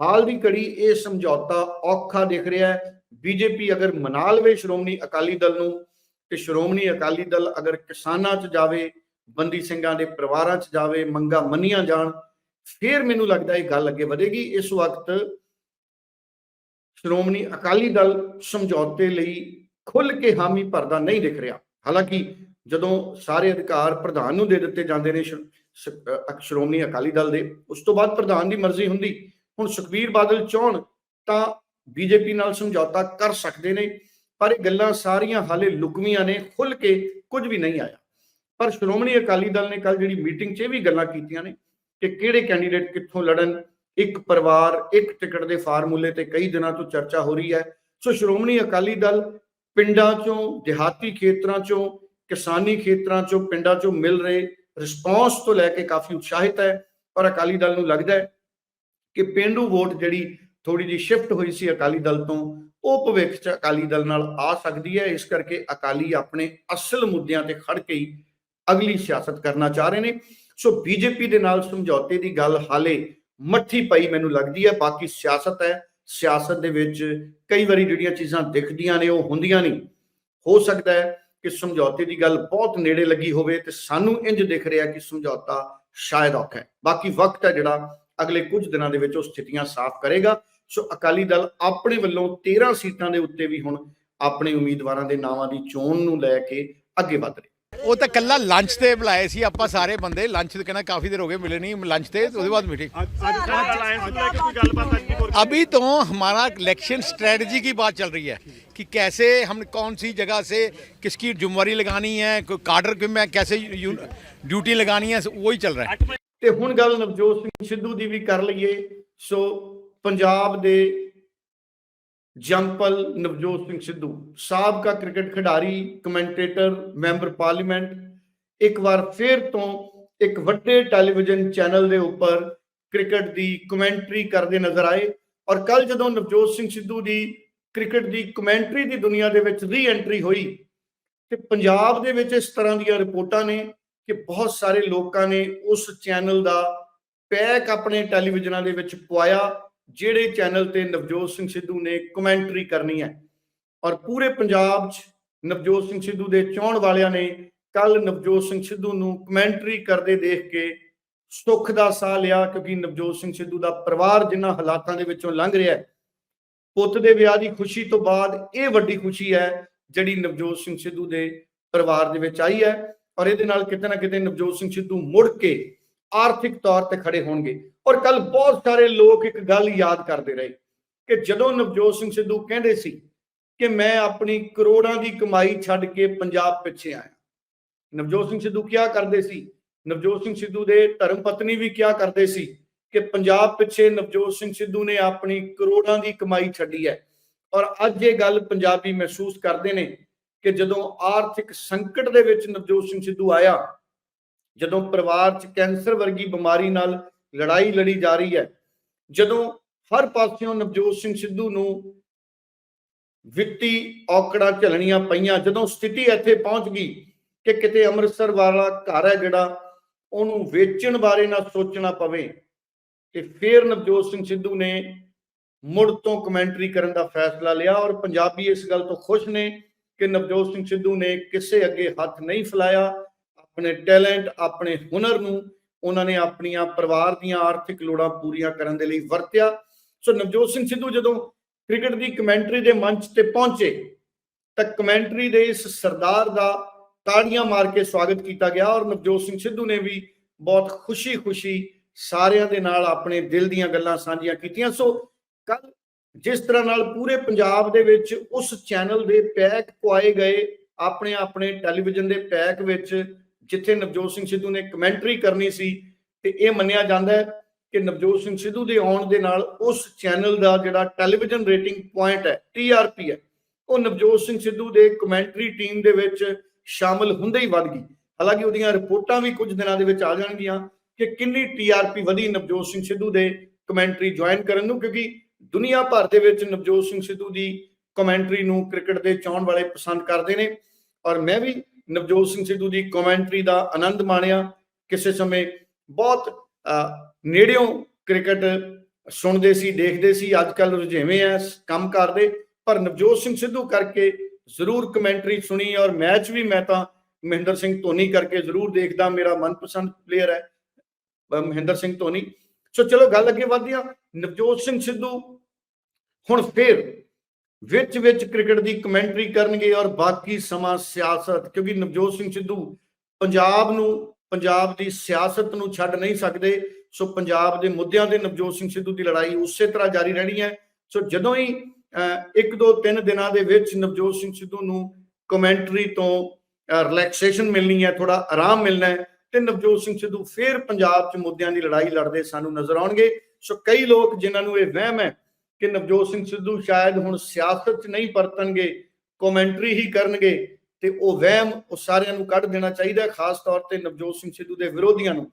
ਹਾਲ ਦੀ ਘੜੀ ਇਹ ਸਮਝੌਤਾ ਔਖਾ ਦਿਖ ਰਿਹਾ ਹੈ ਬੀਜੇਪੀ ਅਗਰ ਮਨਾ ਲਵੇ ਸ਼੍ਰੋਮਣੀ ਅਕਾਲੀ ਦਲ ਨੂੰ ਤੇ ਸ਼੍ਰੋਮਣੀ ਅਕਾਲੀ ਦਲ ਅਗਰ ਕਿਸਾਨਾਂ 'ਚ ਜਾਵੇ, ਬੰਦੀ ਸਿੰਘਾਂ ਦੇ ਪਰਿਵਾਰਾਂ 'ਚ ਜਾਵੇ, ਮੰਗਾ ਮੰਨੀਆਂ ਜਾਣ, ਫਿਰ ਮੈਨੂੰ ਲੱਗਦਾ ਇਹ ਗੱਲ ਅੱਗੇ ਵਧੇਗੀ। ਇਸ ਵਕਤ ਸ਼੍ਰੋਮਣੀ ਅਕਾਲੀ ਦਲ ਸਮਝੌਤੇ ਲਈ ਖੁੱਲ ਕੇ ਹਾਮੀ ਭਰਦਾ ਨਹੀਂ ਦਿਖ ਰਿਹਾ। ਹਾਲਾਂਕਿ ਜਦੋਂ ਸਾਰੇ ਅਧਿਕਾਰ ਪ੍ਰਧਾਨ ਨੂੰ ਦੇ ਦਿੱਤੇ ਜਾਂਦੇ ਨੇ ਸ਼੍ਰੋਮਣੀ ਅਕਾਲੀ ਦਲ ਦੇ, ਉਸ ਤੋਂ ਬਾਅਦ ਪ੍ਰਧਾਨ ਦੀ ਮਰਜ਼ੀ ਹੁੰਦੀ। ਹੁਣ ਸੁਖਬੀਰ ਬਾਦਲ ਚਾਹਣ ਤਾਂ ਬੀਜੇਪੀ ਨਾਲ ਸਮਝੌਤਾ ਕਰ ਸਕਦੇ ਨੇ, ਪਰ ਇਹ ਗੱਲਾਂ ਸਾਰੀਆਂ ਹਾਲੇ ਲੁਕਵੀਆਂ ਨੇ ਖੁੱਲ ਕੇ ਕੁਝ ਵੀ ਨਹੀਂ ਆਇਆ। ਪਰ ਸ਼੍ਰੋਮਣੀ ਅਕਾਲੀ ਦਲ ਨੇ ਕੱਲ ਜਿਹੜੀ ਮੀਟਿੰਗ 'ਚ ਇਹ ਵੀ ਗੱਲਾਂ ਕੀਤੀਆਂ ਨੇ ਕਿ ਕਿਹੜੇ ਕੈਂਡੀਡੇਟ ਕਿੱਥੋਂ ਲੜਨ, ਇੱਕ ਪਰਿਵਾਰ, ਇੱਕ ਟਿਕਟ ਦੇ ਫਾਰਮੂਲੇ ਤੇ ਕਈ ਦਿਨਾਂ ਤੋਂ ਚਰਚਾ ਹੋ ਰਹੀ ਹੈ। ਸੋ ਸ਼੍ਰੋਮਣੀ ਅਕਾਲੀ ਦਲ ਪਿੰਡਾਂ ਚੋਂ, ਦਿਹਾਤੀ ਖੇਤਰਾਂ ਚੋਂ, ਕਿਸਾਨੀ ਖੇਤਰਾਂ ਚੋਂ, ਪਿੰਡਾਂ ਚੋਂ ਮਿਲ ਰਹੇ ਰਿਸਪੌਂਸ ਤੋਂ ਲੈ ਕੇ ਕਾਫੀ ਉਤਸ਼ਾਹਿਤ ਹੈ ਪਰ ਅਕਾਲੀ ਦਲ ਨੂੰ ਲੱਗਦਾ ਹੈ ਕਿ ਪਿੰਡੂ ਵੋਟ ਜਿਹੜੀ ਥੋੜੀ ਜਿਹੀ ਸ਼ਿਫਟ ਹੋਈ ਸੀ ਅਕਾਲੀ ਦਲ ਤੋਂ, ਉਹ ਭਵਿੱਖ 'ਚ ਅਕਾਲੀ ਦਲ ਨਾਲ ਆ ਸਕਦੀ ਹੈ, ਇਸ ਕਰਕੇ ਅਕਾਲੀ ਆਪਣੇ ਅਸਲ ਮੁੱਦਿਆਂ ਤੇ ਖੜ ਕੇ ਹੀ ਅਗਲੀ ਸਿਆਸਤ ਕਰਨਾ ਚਾਹ ਰਹੇ ਨੇ। ਸੋ ਬੀਜੇਪੀ ਦੇ ਨਾਲ ਸਮਝੌਤੇ ਦੀ ਗੱਲ ਹਾਲੇ ਮੱਠੀ ਪਈ ਮੈਨੂੰ ਲੱਗਦੀ ਹੈ, ਬਾਕੀ ਸਿਆਸਤ ਹੈ, ਸਿਆਸਤ ਦੇ ਵਿੱਚ ਕਈ ਵਾਰੀ ਜਿਹੜੀਆਂ ਚੀਜ਼ਾਂ ਦਿਖਦੀਆਂ ਨੇ, ਉਹ ਹੁੰਦੀਆਂ ਨਹੀਂ। ਹੋ ਸਕਦਾ ਹੈ ਕਿ ਸਮਝੌਤੇ ਦੀ ਗੱਲ ਬਹੁਤ ਨੇੜੇ ਲੱਗੀ ਹੋਵੇ ਤੇ ਸਾਨੂੰ ਇੰਜ ਦਿਖ ਰਿਹਾ ਕਿ ਸਮਝੌਤਾ ਸ਼ਾਇਦ ਔਖਾ ਹੈ। ਬਾਕੀ ਵਕਤ ਹੈ ਜਿਹੜਾ ਅਗਲੇ ਕੁਝ ਦਿਨਾਂ ਦੇ ਵਿੱਚ ਉਹ ਸਥਿਤੀਆਂ ਸਾਫ਼ ਕਰੇਗਾ। ਸੋ ਅਕਾਲੀ ਦਲ ਆਪਣੇ ਵੱਲੋਂ 13 ਸੀਟਾਂ ਦੇ ਉੱਤੇ ਵੀ ਹੁਣ ਆਪਣੇ ਉਮੀਦਵਾਰਾਂ ਦੇ ਨਾਵਾਂ ਦੀ ਚੋਣ ਨੂੰ ਲੈ ਕੇ ਅੱਗੇ ਵਧ ਰਿਹਾ ਉਹ ਤਾਂ ਕੱਲਾ ਲੰਚ ਤੇ ਬੁਲਾਏ ਸੀ ਆਪਾਂ ਸਾਰੇ ਬੰਦੇ ਲੰਚ ਤੇ ਕਹਿੰਦਾ ਕਾਫੀ ਦੇਰ ਹੋ ਗਏ ਮਿਲੇ नहीं लंच थे तो उसके बाद मीटिंग ਅੱਜ ਅੱਜ ਅਲਾਈਅੰਸ ਨੂੰ ਲੈ ਕੇ ਕੋਈ ਗੱਲਬਾਤ ਅੱਜ ਦੀ ਹੋਰ अभी तो हमारा इलेक्शन स्ट्रेटजी की बात चल रही है कि कैसे हम कौन सी जगह से किसकी जुम्मेवारी लगानी है कोई कार्डर में कैसे यू- ड्यूटी लगानी है वही चल रहा है ਤੇ ਹੁਣ ਗੱਲ ਨਵਜੋਤ ਸਿੰਘ ਸਿੱਧੂ ਦੀ ਵੀ ਕਰ ਲਈਏ ਸੋ ਪੰਜਾਬ ਦੇ ਜੰਪਲ ਨਵਜੋਤ ਸਿੰਘ ਸਿੱਧੂ, ਸਾਬਕਾ ਕ੍ਰਿਕਟ ਖਿਡਾਰੀ, ਕਮੈਂਟੇਟਰ, ਮੈਂਬਰ ਪਾਰਲੀਮੈਂਟ, ਇੱਕ ਵਾਰ ਫੇਰ ਤੋਂ ਇੱਕ ਵੱਡੇ ਟੈਲੀਵਿਜ਼ਨ ਚੈਨਲ ਦੇ ਉੱਪਰ ਕ੍ਰਿਕਟ ਦੀ ਕਮੈਂਟਰੀ ਕਰਦੇ ਨਜ਼ਰ ਆਏ ਔਰ ਕੱਲ ਜਦੋਂ ਨਵਜੋਤ ਸਿੰਘ ਸਿੱਧੂ ਦੀ ਕ੍ਰਿਕਟ ਦੀ ਕਮੈਂਟਰੀ ਦੀ ਦੁਨੀਆ ਦੇ ਵਿੱਚ ਰੀ ਐਂਟਰੀ ਹੋਈ ਤੇ ਪੰਜਾਬ ਦੇ ਵਿੱਚ ਇਸ ਤਰ੍ਹਾਂ ਦੀਆਂ ਰਿਪੋਰਟਾਂ ਨੇ ਕਿ ਬਹੁਤ ਸਾਰੇ ਲੋਕਾਂ ਨੇ ਉਸ ਚੈਨਲ ਦਾ ਪੈਕ ਆਪਣੇ ਟੈਲੀਵਿਜ਼ਨਾਂ ਦੇ ਵਿੱਚ ਪਵਾਇਆ ਜਿਹੜੇ ਚੈਨਲ ਤੇ ਨਵਜੋਤ ਸਿੰਘ ਸਿੱਧੂ ਨੇ ਕਮੈਂਟਰੀ ਕਰਨੀ ਹੈ। ਔਰ ਪੂਰੇ ਪੰਜਾਬ 'ਚ ਨਵਜੋਤ ਸਿੰਘ ਸਿੱਧੂ ਦੇ ਚਾਹਣ ਵਾਲਿਆਂ ਨੇ ਕੱਲ ਨਵਜੋਤ ਸਿੰਘ ਸਿੱਧੂ ਨੂੰ ਕਮੈਂਟਰੀ ਕਰਦੇ ਦੇਖ ਕੇ ਸੁੱਖ ਦਾ ਸਾਹ ਲਿਆ ਕਿਉਂਕਿ ਨਵਜੋਤ ਸਿੰਘ ਸਿੱਧੂ ਦਾ ਪਰਿਵਾਰ ਜਿਨ੍ਹਾਂ ਹਾਲਾਤਾਂ ਦੇ ਵਿੱਚੋਂ ਲੰਘ ਰਿਹਾ ਹੈ, ਪੁੱਤ ਦੇ ਵਿਆਹ ਦੀ ਖੁਸ਼ੀ ਤੋਂ ਬਾਅਦ ਇਹ ਵੱਡੀ ਖੁਸ਼ੀ ਹੈ ਜਿਹੜੀ ਨਵਜੋਤ ਸਿੰਘ ਸਿੱਧੂ ਦੇ ਪਰਿਵਾਰ ਦੇ ਵਿੱਚ ਆਈ ਹੈ। ਔਰ ਇਹਦੇ ਨਾਲ ਕਿਤੇ ਨਾ ਕਿਤੇ ਨਵਜੋਤ ਸਿੰਘ ਸਿੱਧੂ ਮੁੜ ਕੇ ਆਰਥਿਕ ਤੌਰ ਤੇ ਖੜੇ ਹੋਣਗੇ। ਔਰ ਕੱਲ ਬਹੁਤ ਸਾਰੇ ਲੋਕ ਇੱਕ ਗੱਲ ਯਾਦ ਕਰਦੇ ਰਹੇ ਕਿ ਜਦੋਂ ਨਵਜੋਤ ਸਿੰਘ ਸਿੱਧੂ ਕਹਿੰਦੇ ਸੀ ਕਿ ਮੈਂ ਆਪਣੀ ਕਰੋੜਾਂ ਦੀ ਕਮਾਈ ਛੱਡ ਕੇ ਪੰਜਾਬ ਪਿੱਛੇ ਆਇਆ। ਨਵਜੋਤ ਸਿੰਘ ਸਿੱਧੂ ਕਿਹਾ ਕਰਦੇ ਸੀ? ਨਵਜੋਤ ਸਿੰਘ ਸਿੱਧੂ ਦੇ ਧਰਮ ਪਤਨੀ ਵੀ ਕਿਹਾ ਕਰਦੇ ਸੀ ਕਿ ਪੰਜਾਬ ਪਿੱਛੇ ਨਵਜੋਤ ਸਿੰਘ ਸਿੱਧੂ ਨੇ ਆਪਣੀ ਕਰੋੜਾਂ ਦੀ ਕਮਾਈ ਛੱਡੀ ਹੈ। ਔਰ ਅੱਜ ਇਹ ਗੱਲ ਪੰਜਾਬੀ ਮਹਿਸੂਸ ਕਰਦੇ ਨੇ ਕਿ ਜਦੋਂ ਆਰਥਿਕ ਸੰਕਟ ਦੇ ਵਿੱਚ ਨਵਜੋਤ ਸਿੰਘ ਸਿੱਧੂ ਆਇਆ ਜਦੋਂ ਪਰਿਵਾਰ 'ਚ ਕੈਂਸਰ ਵਰਗੀ ਬਿਮਾਰੀ ਨਾਲ ਲੜਾਈ ਲੜੀ ਜਾ ਰਹੀ ਹੈ, ਜਦੋਂ ਹਰ ਪਾਸਿਓਂ ਨਵਜੋਤ ਸਿੰਘ ਸਿੱਧੂ ਨੂੰ ਵਿੱਤੀ ਔਕੜਾਂ ਝੱਲਣੀਆਂ ਪਈਆਂ, ਜਦੋਂ ਸਥਿਤੀ ਇੱਥੇ ਪਹੁੰਚ ਗਈ ਕਿ ਕਿਤੇ ਅੰਮ੍ਰਿਤਸਰ ਵਾਲਾ ਘਰ ਹੈ ਜਿਹੜਾ, ਉਹਨੂੰ ਵੇਚਣ ਬਾਰੇ ਨਾ ਸੋਚਣਾ ਪਵੇ, ਤੇ ਫਿਰ ਨਵਜੋਤ ਸਿੰਘ ਸਿੱਧੂ ਨੇ ਮੁੜ ਤੋਂ ਕਮੈਂਟਰੀ ਕਰਨ ਦਾ ਫੈਸਲਾ ਲਿਆ ਔਰ ਪੰਜਾਬੀ ਇਸ ਗੱਲ ਤੋਂ ਖੁਸ਼ ਨੇ ਕਿ ਨਵਜੋਤ ਸਿੰਘ ਸਿੱਧੂ ਨੇ ਕਿਸੇ ਅੱਗੇ ਹੱਥ ਨਹੀਂ ਫੈਲਾਇਆ। ਆਪਣੇ ਟੈਲੈਂਟ, ਆਪਣੇ ਹੁਨਰ ਨੂੰ ਉਹਨਾਂ ਨੇ ਆਪਣੀਆਂ ਪਰਿਵਾਰ ਦੀਆਂ ਆਰਥਿਕ ਲੋੜਾਂ ਪੂਰੀਆਂ ਕਰਨ ਦੇ ਲਈ ਵਰਤਿਆ। ਸੋ ਨਵਜੋਤ ਸਿੰਘ ਸਿੱਧੂ ਜਦੋਂ ਕ੍ਰਿਕਟ ਦੀ ਕਮੈਂਟਰੀ ਦੇ ਮੰਚ ਤੇ ਪਹੁੰਚੇ, ਤਾਂ ਕਮੈਂਟਰੀ ਦੇ ਇਸ ਸਰਦਾਰ ਦਾ ਤਾੜੀਆਂ ਮਾਰ ਕੇ ਸਵਾਗਤ ਕੀਤਾ ਗਿਆ ਔਰ ਨਵਜੋਤ ਸਿੰਘ ਸਿੱਧੂ ਨੇ ਵੀ ਬਹੁਤ ਖੁਸ਼ੀ-ਖੁਸ਼ੀ ਸਾਰਿਆਂ ਦੇ ਨਾਲ ਆਪਣੇ ਦਿਲ ਦੀਆਂ ਗੱਲਾਂ ਸਾਂਝੀਆਂ ਕੀਤੀਆਂ। ਸੋ ਕੱਲ ਜਿਸ ਤਰ੍ਹਾਂ ਨਾਲ ਪੂਰੇ ਪੰਜਾਬ ਦੇ ਵਿੱਚ ਉਸ ਚੈਨਲ ਦੇ ਪੈਕ ਪਵਾਏ ਗਏ ਆਪਣੇ ਆਪਣੇ ਟੈਲੀਵਿਜ਼ਨ ਦੇ ਪੈਕ ਵਿੱਚ ਜਿੱਥੇ ਨਵਜੋਤ ਸਿੰਘ ਸਿੱਧੂ ਨੇ ਕਮੈਂਟਰੀ ਕਰਨੀ ਸੀ ਤੇ ਇਹ ਮੰਨਿਆ ਜਾਂਦਾ ਹੈ ਕਿ ਨਵਜੋਤ ਸਿੰਘ ਸਿੱਧੂ ਦੇ ਆਉਣ ਦੇ ਨਾਲ ਉਸ ਚੈਨਲ ਦਾ ਜਿਹੜਾ ਟੈਲੀਵਿਜ਼ਨ ਰੇਟਿੰਗ ਪੁਆਇੰਟ ਹੈ ਟੀਆਰਪੀ ਹੈ, ਉਹ ਨਵਜੋਤ ਸਿੰਘ ਸਿੱਧੂ ਦੇ ਕਮੈਂਟਰੀ ਟੀਮ ਦੇ ਵਿੱਚ ਸ਼ਾਮਲ ਹੁੰਦੇ ਹੀ ਵੱਧ ਗਈ। ਹਾਲਾਂਕਿ ਉਹਦੀਆਂ ਰਿਪੋਰਟਾਂ ਵੀ ਕੁਝ ਦਿਨਾਂ ਦੇ ਵਿੱਚ ਆ ਜਾਣਗੀਆਂ ਕਿ ਕਿੰਨੀ ਟੀਆਰਪੀ ਵਧੀ ਨਵਜੋਤ ਸਿੰਘ ਸਿੱਧੂ ਦੇ ਕਮੈਂਟਰੀ ਜੁਆਇਨ ਕਰਨ ਨੂੰ, ਕਿਉਂਕਿ ਦੁਨੀਆ ਭਰ ਦੇ ਵਿੱਚ ਨਵਜੋਤ ਸਿੰਘ ਸਿੱਧੂ ਦੀ ਕਮੈਂਟਰੀ ਨੂੰ ਕ੍ਰਿਕਟ ਦੇ ਚਾਹਣ ਵਾਲੇ ਪਸੰਦ ਕਰਦੇ ਨੇ। ਔਰ ਮੈਂ ਵੀ ਨਵਜੋਤ ਸਿੰਘ ਸਿੱਧੂ ਦੀ ਕਮੈਂਟਰੀ ਦਾ ਆਨੰਦ ਮਾਣਿਆ। ਕਿਸੇ ਸਮੇਂ ਬਹੁਤ ਨੇੜਿਓਂ ਕ੍ਰਿਕਟ ਸੁਣਦੇ ਸੀ, ਦੇਖਦੇ ਸੀ। ਅੱਜ ਕੱਲ ਰੁਝੇਵੇਂ ਆ ਕੰਮ ਕਰਦੇ। ਪਰ ਨਵਜੋਤ ਸਿੰਘ ਸਿੱਧੂ ਕਰਕੇ ਜ਼ਰੂਰ ਕਮੈਂਟਰੀ ਸੁਣੀ ਔਰ ਮੈਚ ਵੀ ਮੈਂ ਤਾਂ ਮਹਿੰਦਰ ਸਿੰਘ ਧੋਨੀ ਕਰਕੇ ਜ਼ਰੂਰ ਦੇਖਦਾ। ਮੇਰਾ ਮਨਪਸੰਦ ਪਲੇਅਰ ਹੈ ਮਹਿੰਦਰ ਸਿੰਘ ਧੋਨੀ। ਸੋ ਚਲੋ ਗੱਲ ਅੱਗੇ ਵਧਦੀ ਆ। ਨਵਜੋਤ ਸਿੰਘ ਸਿੱਧੂ ਹੁਣ ਫੇਰ ਵਿੱਚ ਵਿੱਚ ਕ੍ਰਿਕਟ ਦੀ ਕਮੈਂਟਰੀ ਕਰਨਗੇ ਔਰ ਬਾਕੀ ਸਮਾਂ ਸਿਆਸਤ ਕਿਉਂਕਿ ਨਵਜੋਤ ਸਿੰਘ ਸਿੱਧੂ ਪੰਜਾਬ ਨੂੰ ਪੰਜਾਬ ਦੀ ਸਿਆਸਤ ਨੂੰ ਛੱਡ ਨਹੀਂ ਸਕਦੇ। ਸੋ ਪੰਜਾਬ ਦੇ ਮੁੱਦਿਆਂ ਤੇ ਨਵਜੋਤ ਸਿੰਘ ਸਿੱਧੂ ਦੀ ਲੜਾਈ ਉਸੇ ਤਰ੍ਹਾਂ ਜਾਰੀ ਰਹਿਣੀ ਹੈ। ਸੋ ਜਦੋਂ ਹੀ ਅਹ, ਇੱਕ ਦੋ ਤਿੰਨ ਦਿਨਾਂ ਦੇ ਵਿੱਚ ਨਵਜੋਤ ਸਿੰਘ ਸਿੱਧੂ ਨੂੰ ਕਮੈਂਟਰੀ ਤੋਂ ਰਿਲੈਕਸੇਸ਼ਨ ਮਿਲਣੀ ਹੈ ਥੋੜਾ ਆਰਾਮ ਮਿਲਣਾ ਹੈ ਤੇ ਨਵਜੋਤ ਸਿੰਘ ਸਿੱਧੂ ਫੇਰ ਪੰਜਾਬ 'ਚ ਮੁੱਦਿਆਂ ਦੀ ਲੜਾਈ ਲੜਦੇ ਸਾਨੂੰ ਨਜ਼ਰ ਆਉਣਗੇ। ਸੋ ਕਈ ਲੋਕ ਜਿਨ੍ਹਾਂ ਨੂੰ ਇਹ ਵਹਿਮ ਹੈ ਕਿ ਨਵਜੋਤ ਸਿੰਘ ਸਿੱਧੂ ਸ਼ਾਇਦ ਹੁਣ ਸਿਆਸਤ 'ਚ ਨਹੀਂ ਪਰਤਣਗੇ ਕਮੈਂਟਰੀ ਹੀ ਕਰਨਗੇ ਤੇ ਉਹ ਵਹਿਮ ਉਹ ਸਾਰਿਆਂ ਨੂੰ ਕੱਢ ਦੇਣਾ ਚਾਹੀਦਾ ਹੈ, ਖਾਸ ਤੌਰ ਤੇ ਨਵਜੋਤ ਸਿੰਘ ਸਿੱਧੂ ਦੇ ਵਿਰੋਧੀਆਂ ਨੂੰ।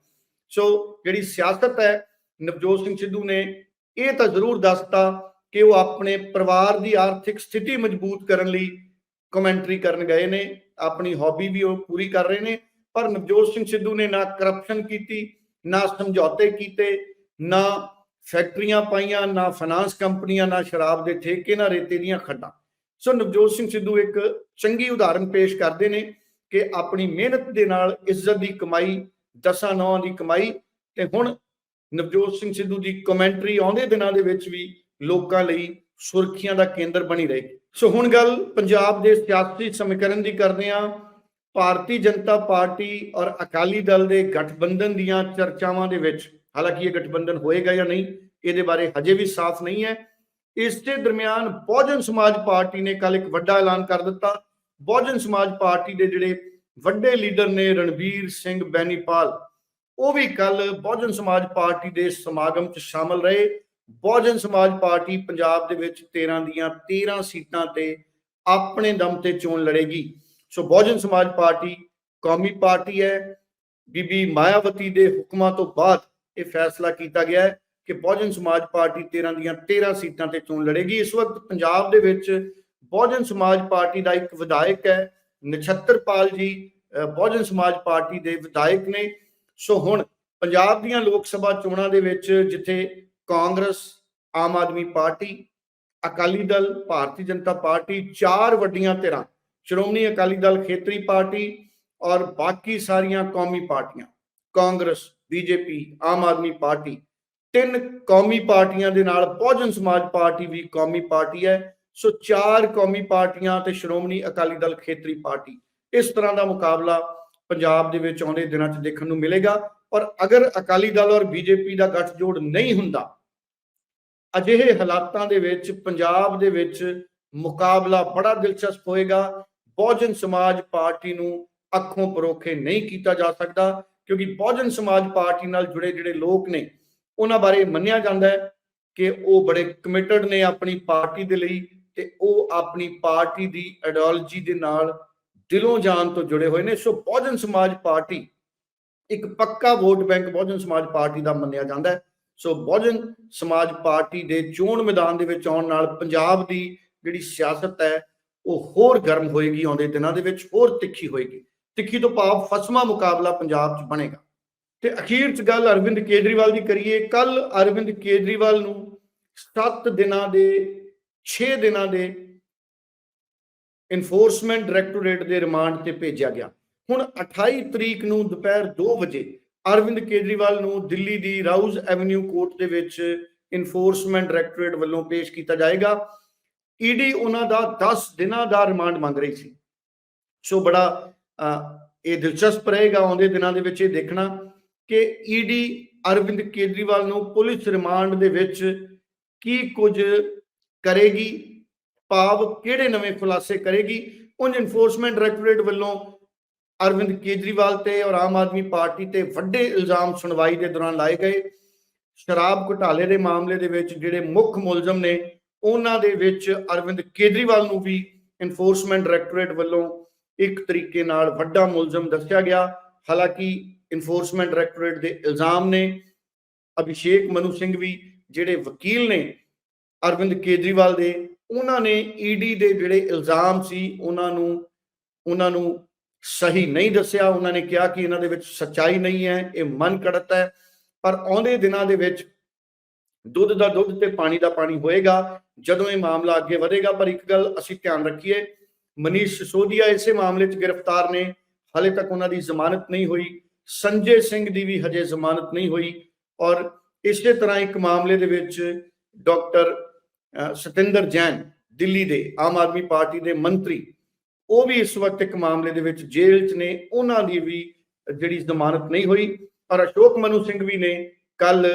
ਸੋ ਜਿਹੜੀ ਸਿਆਸਤ ਹੈ, ਨਵਜੋਤ ਸਿੰਘ ਸਿੱਧੂ ਨੇ ਇਹ ਤਾਂ ਜ਼ਰੂਰ ਦੱਸਤਾ ਕਿ ਉਹ ਆਪਣੇ ਪਰਿਵਾਰ ਦੀ ਆਰਥਿਕ ਸਥਿਤੀ ਮਜ਼ਬੂਤ ਕਰਨ ਲਈ ਕਮੈਂਟਰੀ ਕਰਨ ਗਏ ਨੇ, ਆਪਣੀ ਹੌਬੀ ਵੀ ਉਹ ਪੂਰੀ ਕਰ ਰਹੇ ਨੇ, ਪਰ ਨਵਜੋਤ ਸਿੰਘ ਸਿੱਧੂ ਨੇ ਨਾ ਕਰਪਸ਼ਨ ਕੀਤੀ, ਨਾ ਸਮਝੌਤੇ ਕੀਤੇ, ਨਾ ਫੈਕਟਰੀਆਂ ਪਾਈਆਂ, ਨਾ ਫਾਈਨਾਂਸ ਕੰਪਨੀਆਂ, ਨਾ ਸ਼ਰਾਬ ਦੇ ਠੇਕੇ, ਨਾ ਰੇਤੇ ਦੀਆਂ ਖੱਡਾਂ। ਸੋ ਨਵਜੋਤ ਸਿੰਘ ਸਿੱਧੂ ਇੱਕ ਚੰਗੀ ਉਦਾਹਰਨ ਪੇਸ਼ ਕਰਦੇ ਨੇ ਕਿ ਆਪਣੀ ਮਿਹਨਤ ਦੇ ਨਾਲ ਇੱਜ਼ਤ ਦੀ ਕਮਾਈ, ਦਸਾਂ ਨੌਂ ਦੀ ਕਮਾਈ ਤੇ ਹੁਣ ਨਵਜੋਤ ਸਿੰਘ ਸਿੱਧੂ ਦੀ ਕਮੈਂਟਰੀ ਆਉਂਦੇ ਦਿਨਾਂ ਦੇ ਵਿੱਚ ਵੀ ਲੋਕਾਂ ਲਈ ਸੁਰਖੀਆਂ ਦਾ ਕੇਂਦਰ ਬਣੀ ਰਹੇਗੀ ਸੋ ਹੁਣ ਗੱਲ ਪੰਜਾਬ ਦੇ ਸਿਆਸੀ ਸਮੀਕਰਨ ਦੀ ਕਰਦੇ ਹਾਂ। ਭਾਰਤੀ ਜਨਤਾ ਪਾਰਟੀ ਔਰ ਅਕਾਲੀ ਦਲ ਦੇ ਗਠਬੰਧਨ ਦੀਆਂ ਚਰਚਾਵਾਂ ਦੇ ਵਿੱਚ ਹਾਲਾਂਕਿ ਇਹ ਗਠਬੰਧਨ ਹੋਏਗਾ ਜਾਂ ਨਹੀਂ, ਇਹਦੇ ਬਾਰੇ ਹਜੇ ਵੀ ਸਾਫ਼ ਨਹੀਂ ਹੈ। ਇਸ ਦੇ ਦਰਮਿਆਨ ਬਹੁਜਨ ਸਮਾਜ ਪਾਰਟੀ ਨੇ ਕੱਲ ਇੱਕ ਵੱਡਾ ਐਲਾਨ ਕਰ ਦਿੱਤਾ। ਬਹੁਜਨ ਸਮਾਜ ਪਾਰਟੀ ਦੇ ਜਿਹੜੇ ਵੱਡੇ ਲੀਡਰ ਨੇ ਰਣਵੀਰ ਸਿੰਘ ਬੈਨੀਪਾਲ, ਉਹ ਵੀ ਕੱਲ ਬਹੁਜਨ ਸਮਾਜ ਪਾਰਟੀ ਦੇ ਸਮਾਗਮ 'ਚ ਸ਼ਾਮਲ ਰਹੇ। ਬਹੁਜਨ ਸਮਾਜ ਪਾਰਟੀ ਪੰਜਾਬ ਦੇ ਵਿੱਚ 13 ਦੀਆਂ 13 ਸੀਟਾਂ ਤੇ ਆਪਣੇ ਦਮ ਤੇ ਚੋਣ ਲੜੇਗੀ। ਸੋ ਬਹੁਜਨ ਸਮਾਜ ਪਾਰਟੀ ਕੌਮੀ ਪਾਰਟੀ ਹੈ। ਬੀਬੀ ਮਾਇਆਵਤੀ ਦੇ ਹੁਕਮਾਂ ਤੋਂ ਬਾਅਦ ਇਹ ਫੈਸਲਾ ਕੀਤਾ ਗਿਆ ਹੈ ਕਿ ਬਹੁਜਨ ਸਮਾਜ ਪਾਰਟੀ 13 ਦੀਆਂ 13 ਸੀਟਾਂ ਤੇ ਚੋਣ ਲੜੇਗੀ। ਇਸ ਵਕਤ ਪੰਜਾਬ ਦੇ ਵਿੱਚ ਬਹੁਜਨ ਸਮਾਜ ਪਾਰਟੀ ਦਾ ਇੱਕ ਵਿਧਾਇਕ ਹੈ ਨਛੱਤਰਪਾਲ ਜੀ ਬਹੁਜਨ ਸਮਾਜ ਪਾਰਟੀ ਦੇ ਵਿਧਾਇਕ ਨੇ। ਸੋ ਹੁਣ ਪੰਜਾਬ ਦੀਆਂ ਲੋਕ ਸਭਾ ਚੋਣਾਂ ਦੇ ਵਿੱਚ ਜਿੱਥੇ ਕਾਂਗਰਸ, ਆਮ ਆਦਮੀ ਪਾਰਟੀ, ਅਕਾਲੀ ਦਲ, ਭਾਰਤੀ ਜਨਤਾ ਪਾਰਟੀ, ਚਾਰ ਵੱਡੀਆਂ ਧਿਰਾਂ, ਸ਼੍ਰੋਮਣੀ ਅਕਾਲੀ ਦਲ ਖੇਤਰੀ ਪਾਰਟੀ ਔਰ ਬਾਕੀ ਸਾਰੀਆਂ ਕੌਮੀ ਪਾਰਟੀਆਂ, ਕਾਂਗਰਸ ਬੀਜੇਪੀ, ਆਮ ਆਦਮੀ ਪਾਰਟੀ, ਤਿੰਨ ਕੌਮੀ ਪਾਰਟੀਆਂ ਦੇ ਨਾਲ ਬਹੁਜਨ ਸਮਾਜ ਪਾਰਟੀ ਵੀ ਕੌਮੀ ਪਾਰਟੀ ਹੈ। ਸੋ ਚਾਰ ਕੌਮੀ ਪਾਰਟੀਆਂ ਤੇ ਸ਼੍ਰੋਮਣੀ ਅਕਾਲੀ ਦਲ ਖੇਤਰੀ ਪਾਰਟੀ, ਇਸ ਤਰ੍ਹਾਂ ਦਾ ਮੁਕਾਬਲਾ ਪੰਜਾਬ ਦੇ ਵਿੱਚ ਆਉਂਦੇ ਦਿਨਾਂ 'ਚ ਦੇਖਣ ਨੂੰ ਮਿਲੇਗਾ। ਔਰ ਅਗਰ ਅਕਾਲੀ ਦਲ ਔਰ ਬੀਜੇਪੀ ਦਾ ਗੱਠਜੋੜ ਨਹੀਂ ਹੁੰਦਾ, ਅਜਿਹੇ ਹਾਲਾਤਾਂ ਦੇ ਵਿੱਚ ਪੰਜਾਬ ਦੇ ਵਿੱਚ ਮੁਕਾਬਲਾ ਬੜਾ ਦਿਲਚਸਪ ਹੋਏਗਾ। ਬਹੁਜਨ ਸਮਾਜ ਪਾਰਟੀ ਨੂੰ ਅੱਖੋਂ ਪਰੋਖੇ ਨਹੀਂ ਕੀਤਾ ਜਾ ਸਕਦਾ। ਕਿਉਂਕਿ ਬਹੁਜਨ ਸਮਾਜ ਪਾਰਟੀ ਨਾਲ ਜੁੜੇ ਜਿਹੜੇ ਲੋਕ ਨੇ, ਉਹਨਾਂ ਬਾਰੇ ਮੰਨਿਆ ਜਾਂਦਾ ਹੈ ਕਿ ਉਹ ਬੜੇ ਕਮਿਟਡ ਨੇ ਆਪਣੀ ਪਾਰਟੀ ਦੇ ਲਈ ਤੇ ਉਹ ਆਪਣੀ ਪਾਰਟੀ ਦੀ ਆਈਡੀਓਲੋਜੀ ਦੇ ਨਾਲ ਦਿਲੋਂ ਜਾਨ ਤੋਂ ਜੁੜੇ ਹੋਏ ਨੇ। ਸੋ ਬਹੁਜਨ ਸਮਾਜ ਪਾਰਟੀ ਇੱਕ ਪੱਕਾ ਵੋਟ ਬੈਂਕ ਬਹੁਜਨ ਸਮਾਜ ਪਾਰਟੀ ਦਾ ਮੰਨਿਆ ਜਾਂਦਾ ਹੈ। ਸੋ ਬਹੁਜਨ ਸਮਾਜ ਪਾਰਟੀ ਦੇ ਚੋਣ ਮੈਦਾਨ ਦੇ ਵਿੱਚ ਆਉਣ ਨਾਲ ਪੰਜਾਬ ਦੀ ਜਿਹੜੀ ਸਿਆਸਤ ਹੈ, ਉਹ ਹੋਰ ਗਰਮ ਹੋਏਗੀ, ਆਉਂਦੇ ਦਿਨਾਂ ਦੇ ਵਿੱਚ ਹੋਰ ਤਿੱਖੀ ਹੋਏਗੀ। ਤਿੱਖੀ ਤੋਂ ਭਾਵ ਫਸਮਾ ਮੁਕਾਬਲਾ ਪੰਜਾਬ 'ਚ ਬਣੇਗਾ। ਤੇ ਅਖੀਰ 'ਚ ਗੱਲ ਅਰਵਿੰਦ ਕੇਜਰੀਵਾਲ ਦੀ ਕਰੀਏ। ਕੱਲ ਅਰਵਿੰਦ ਕੇਜਰੀਵਾਲ ਨੂੰ 7 ਦਿਨਾਂ ਦੇ 6 ਦਿਨਾਂ ਦੇ ਇਨਫੋਰਸਮੈਂਟ ਡਾਇਰੈਕਟੋਰੇਟ ਦੇ ਰਿਮਾਂਡ ਤੇ ਭੇਜਿਆ ਗਿਆ। ਹੁਣ 28 ਤਰੀਕ ਨੂੰ ਦੁਪਹਿਰ 2 ਵਜੇ ਅਰਵਿੰਦ ਕੇਜਰੀਵਾਲ ਨੂੰ ਦਿੱਲੀ ਦੀ ਰਾਊਜ਼ ਐਵਨਿਊ ਕੋਰਟ ਦੇ ਵਿੱਚ ਇਨਫੋਰਸਮੈਂਟ ਡਾਇਰੈਕਟੋਰੇਟ ਵੱਲੋਂ ਪੇਸ਼ ਕੀਤਾ ਜਾਏਗਾ। ਈਡੀ ਉਹਨਾਂ ਦਾ 10 ਦਿਨਾਂ ਦਾ ਰਿਮਾਂਡ ਮੰਗ ਰਹੀ ਸੀ। ਸੋ ਬੜਾ ਇਹ ਦਿਲਚਸਪ ਰਹੇਗਾ, ਆਉਂਦੇ ਦਿਨਾਂ ਦੇ ਵਿੱਚ ਇਹ ਦੇਖਣਾ ਕਿ ਈਡੀ ਅਰਵਿੰਦ ਕੇਜਰੀਵਾਲ ਨੂੰ ਪੁਲਿਸ ਰਿਮਾਂਡ ਦੇ ਵਿੱਚ ਕੀ ਕੁਝ ਕਰੇਗੀ, ਭਾਵ ਕਿਹੜੇ ਨਵੇਂ ਖੁਲਾਸੇ ਕਰੇਗੀ? ਉਂਝ ਇਨਫੋਰਸਮੈਂਟ ਡਾਇਰੈਕਟੋਰੇਟ ਵੱਲੋਂ ਅਰਵਿੰਦ ਕੇਜਰੀਵਾਲ ਤੇ ਔਰ ਆਮ ਆਦਮੀ ਪਾਰਟੀ ਤੇ ਵੱਡੇ ਇਲਜ਼ਾਮ ਸੁਣਵਾਈ ਦੇ ਦੌਰਾਨ ਲਾਏ ਗਏ। ਸ਼ਰਾਬ ਘੁਟਾਲੇ ਦੇ ਮਾਮਲੇ ਦੇ ਵਿੱਚ ਜਿਹੜੇ ਮੁੱਖ ਮੁਲਜ਼ਮ ਨੇ, ਉਹਨਾਂ ਦੇ ਵਿੱਚ ਅਰਵਿੰਦ ਕੇਜਰੀਵਾਲ ਨੂੰ ਵੀ ਇਨਫੋਰਸਮੈਂਟ ਡਾਇਰੈਕਟੋਰੇਟ ਵੱਲੋਂ ਇੱਕ ਤਰੀਕੇ ਨਾਲ ਵੱਡਾ ਮੁਲਜ਼ਮ ਦੱਸਿਆ ਗਿਆ। ਹਾਲਾਂਕਿ ਇਨਫੋਰਸਮੈਂਟ ਡਾਇਰੈਕਟੋਰੇਟ ਦੇ ਇਲਜ਼ਾਮ ਨੇ, ਅਭਿਸ਼ੇਕ ਮਨੂ ਸਿੰਘ ਵੀ ਜਿਹੜੇ ਵਕੀਲ ਨੇ ਅਰਵਿੰਦ ਕੇਜਰੀਵਾਲ ਦੇ, ਉਹਨਾਂ ਨੇ ਈਡੀ ਦੇ ਜਿਹੜੇ ਇਲਜ਼ਾਮ ਸੀ, ਉਹਨਾਂ ਨੂੰ ਉਹਨਾਂ ਨੂੰ ਸਹੀ ਨਹੀਂ ਦੱਸਿਆ। ਉਹਨਾਂ ਨੇ ਕਿਹਾ ਕਿ ਇਹਨਾਂ ਦੇ ਵਿੱਚ ਸੱਚਾਈ ਨਹੀਂ ਹੈ, ਇਹ ਮਨ ਕੜਤ ਹੈ। ਪਰ ਆਉਂਦੇ ਦਿਨਾਂ ਦੇ ਵਿੱਚ ਦੁੱਧ ਦਾ ਦੁੱਧ ਤੇ ਪਾਣੀ ਦਾ ਪਾਣੀ ਹੋਏਗਾ। ਜਦੋਂ ਇਹ ਮਾਮਲਾ ਅੱਗੇ ਵਧੇਗਾ, ਪਰ ਇੱਕ ਗੱਲ ਅਸੀਂ ਧਿਆਨ ਰੱਖੀਏ ਮਨੀਸ਼ ਸਿਸੋਦੀਆ ਇਸੇ ਮਾਮਲੇ 'ਚ ਗ੍ਰਿਫਤਾਰ ਨੇ। ਹਾਲੇ ਤੱਕ ਉਹਨਾਂ ਦੀ ਜ਼ਮਾਨਤ ਨਹੀਂ ਹੋਈ। ਸੰਜੇ ਸਿੰਘ ਦੀ ਵੀ ਹਜੇ ਜ਼ਮਾਨਤ ਨਹੀਂ ਹੋਈ। ਔਰ ਇਸੇ ਤਰ੍ਹਾਂ ਇੱਕ ਮਾਮਲੇ ਦੇ ਵਿੱਚ ਡਾਕਟਰ ਸਤਿੰਦਰ ਜੈਨ ਦਿੱਲੀ ਦੇ ਆਮ ਆਦਮੀ ਪਾਰਟੀ ਦੇ ਮੰਤਰੀ, ਉਹ ਵੀ ਇਸ ਵਕਤ ਇੱਕ ਮਾਮਲੇ ਦੇ ਵਿੱਚ ਜੇਲ੍ਹ 'ਚ ਨੇ। ਉਹਨਾਂ ਦੀ ਵੀ ਜਿਹੜੀ ਜ਼ਮਾਨਤ ਨਹੀਂ ਹੋਈ। ਔਰ ਅਸ਼ੋਕ ਮਨੂ ਸਿੰਘ ਵੀ ਨੇ ਕੱਲ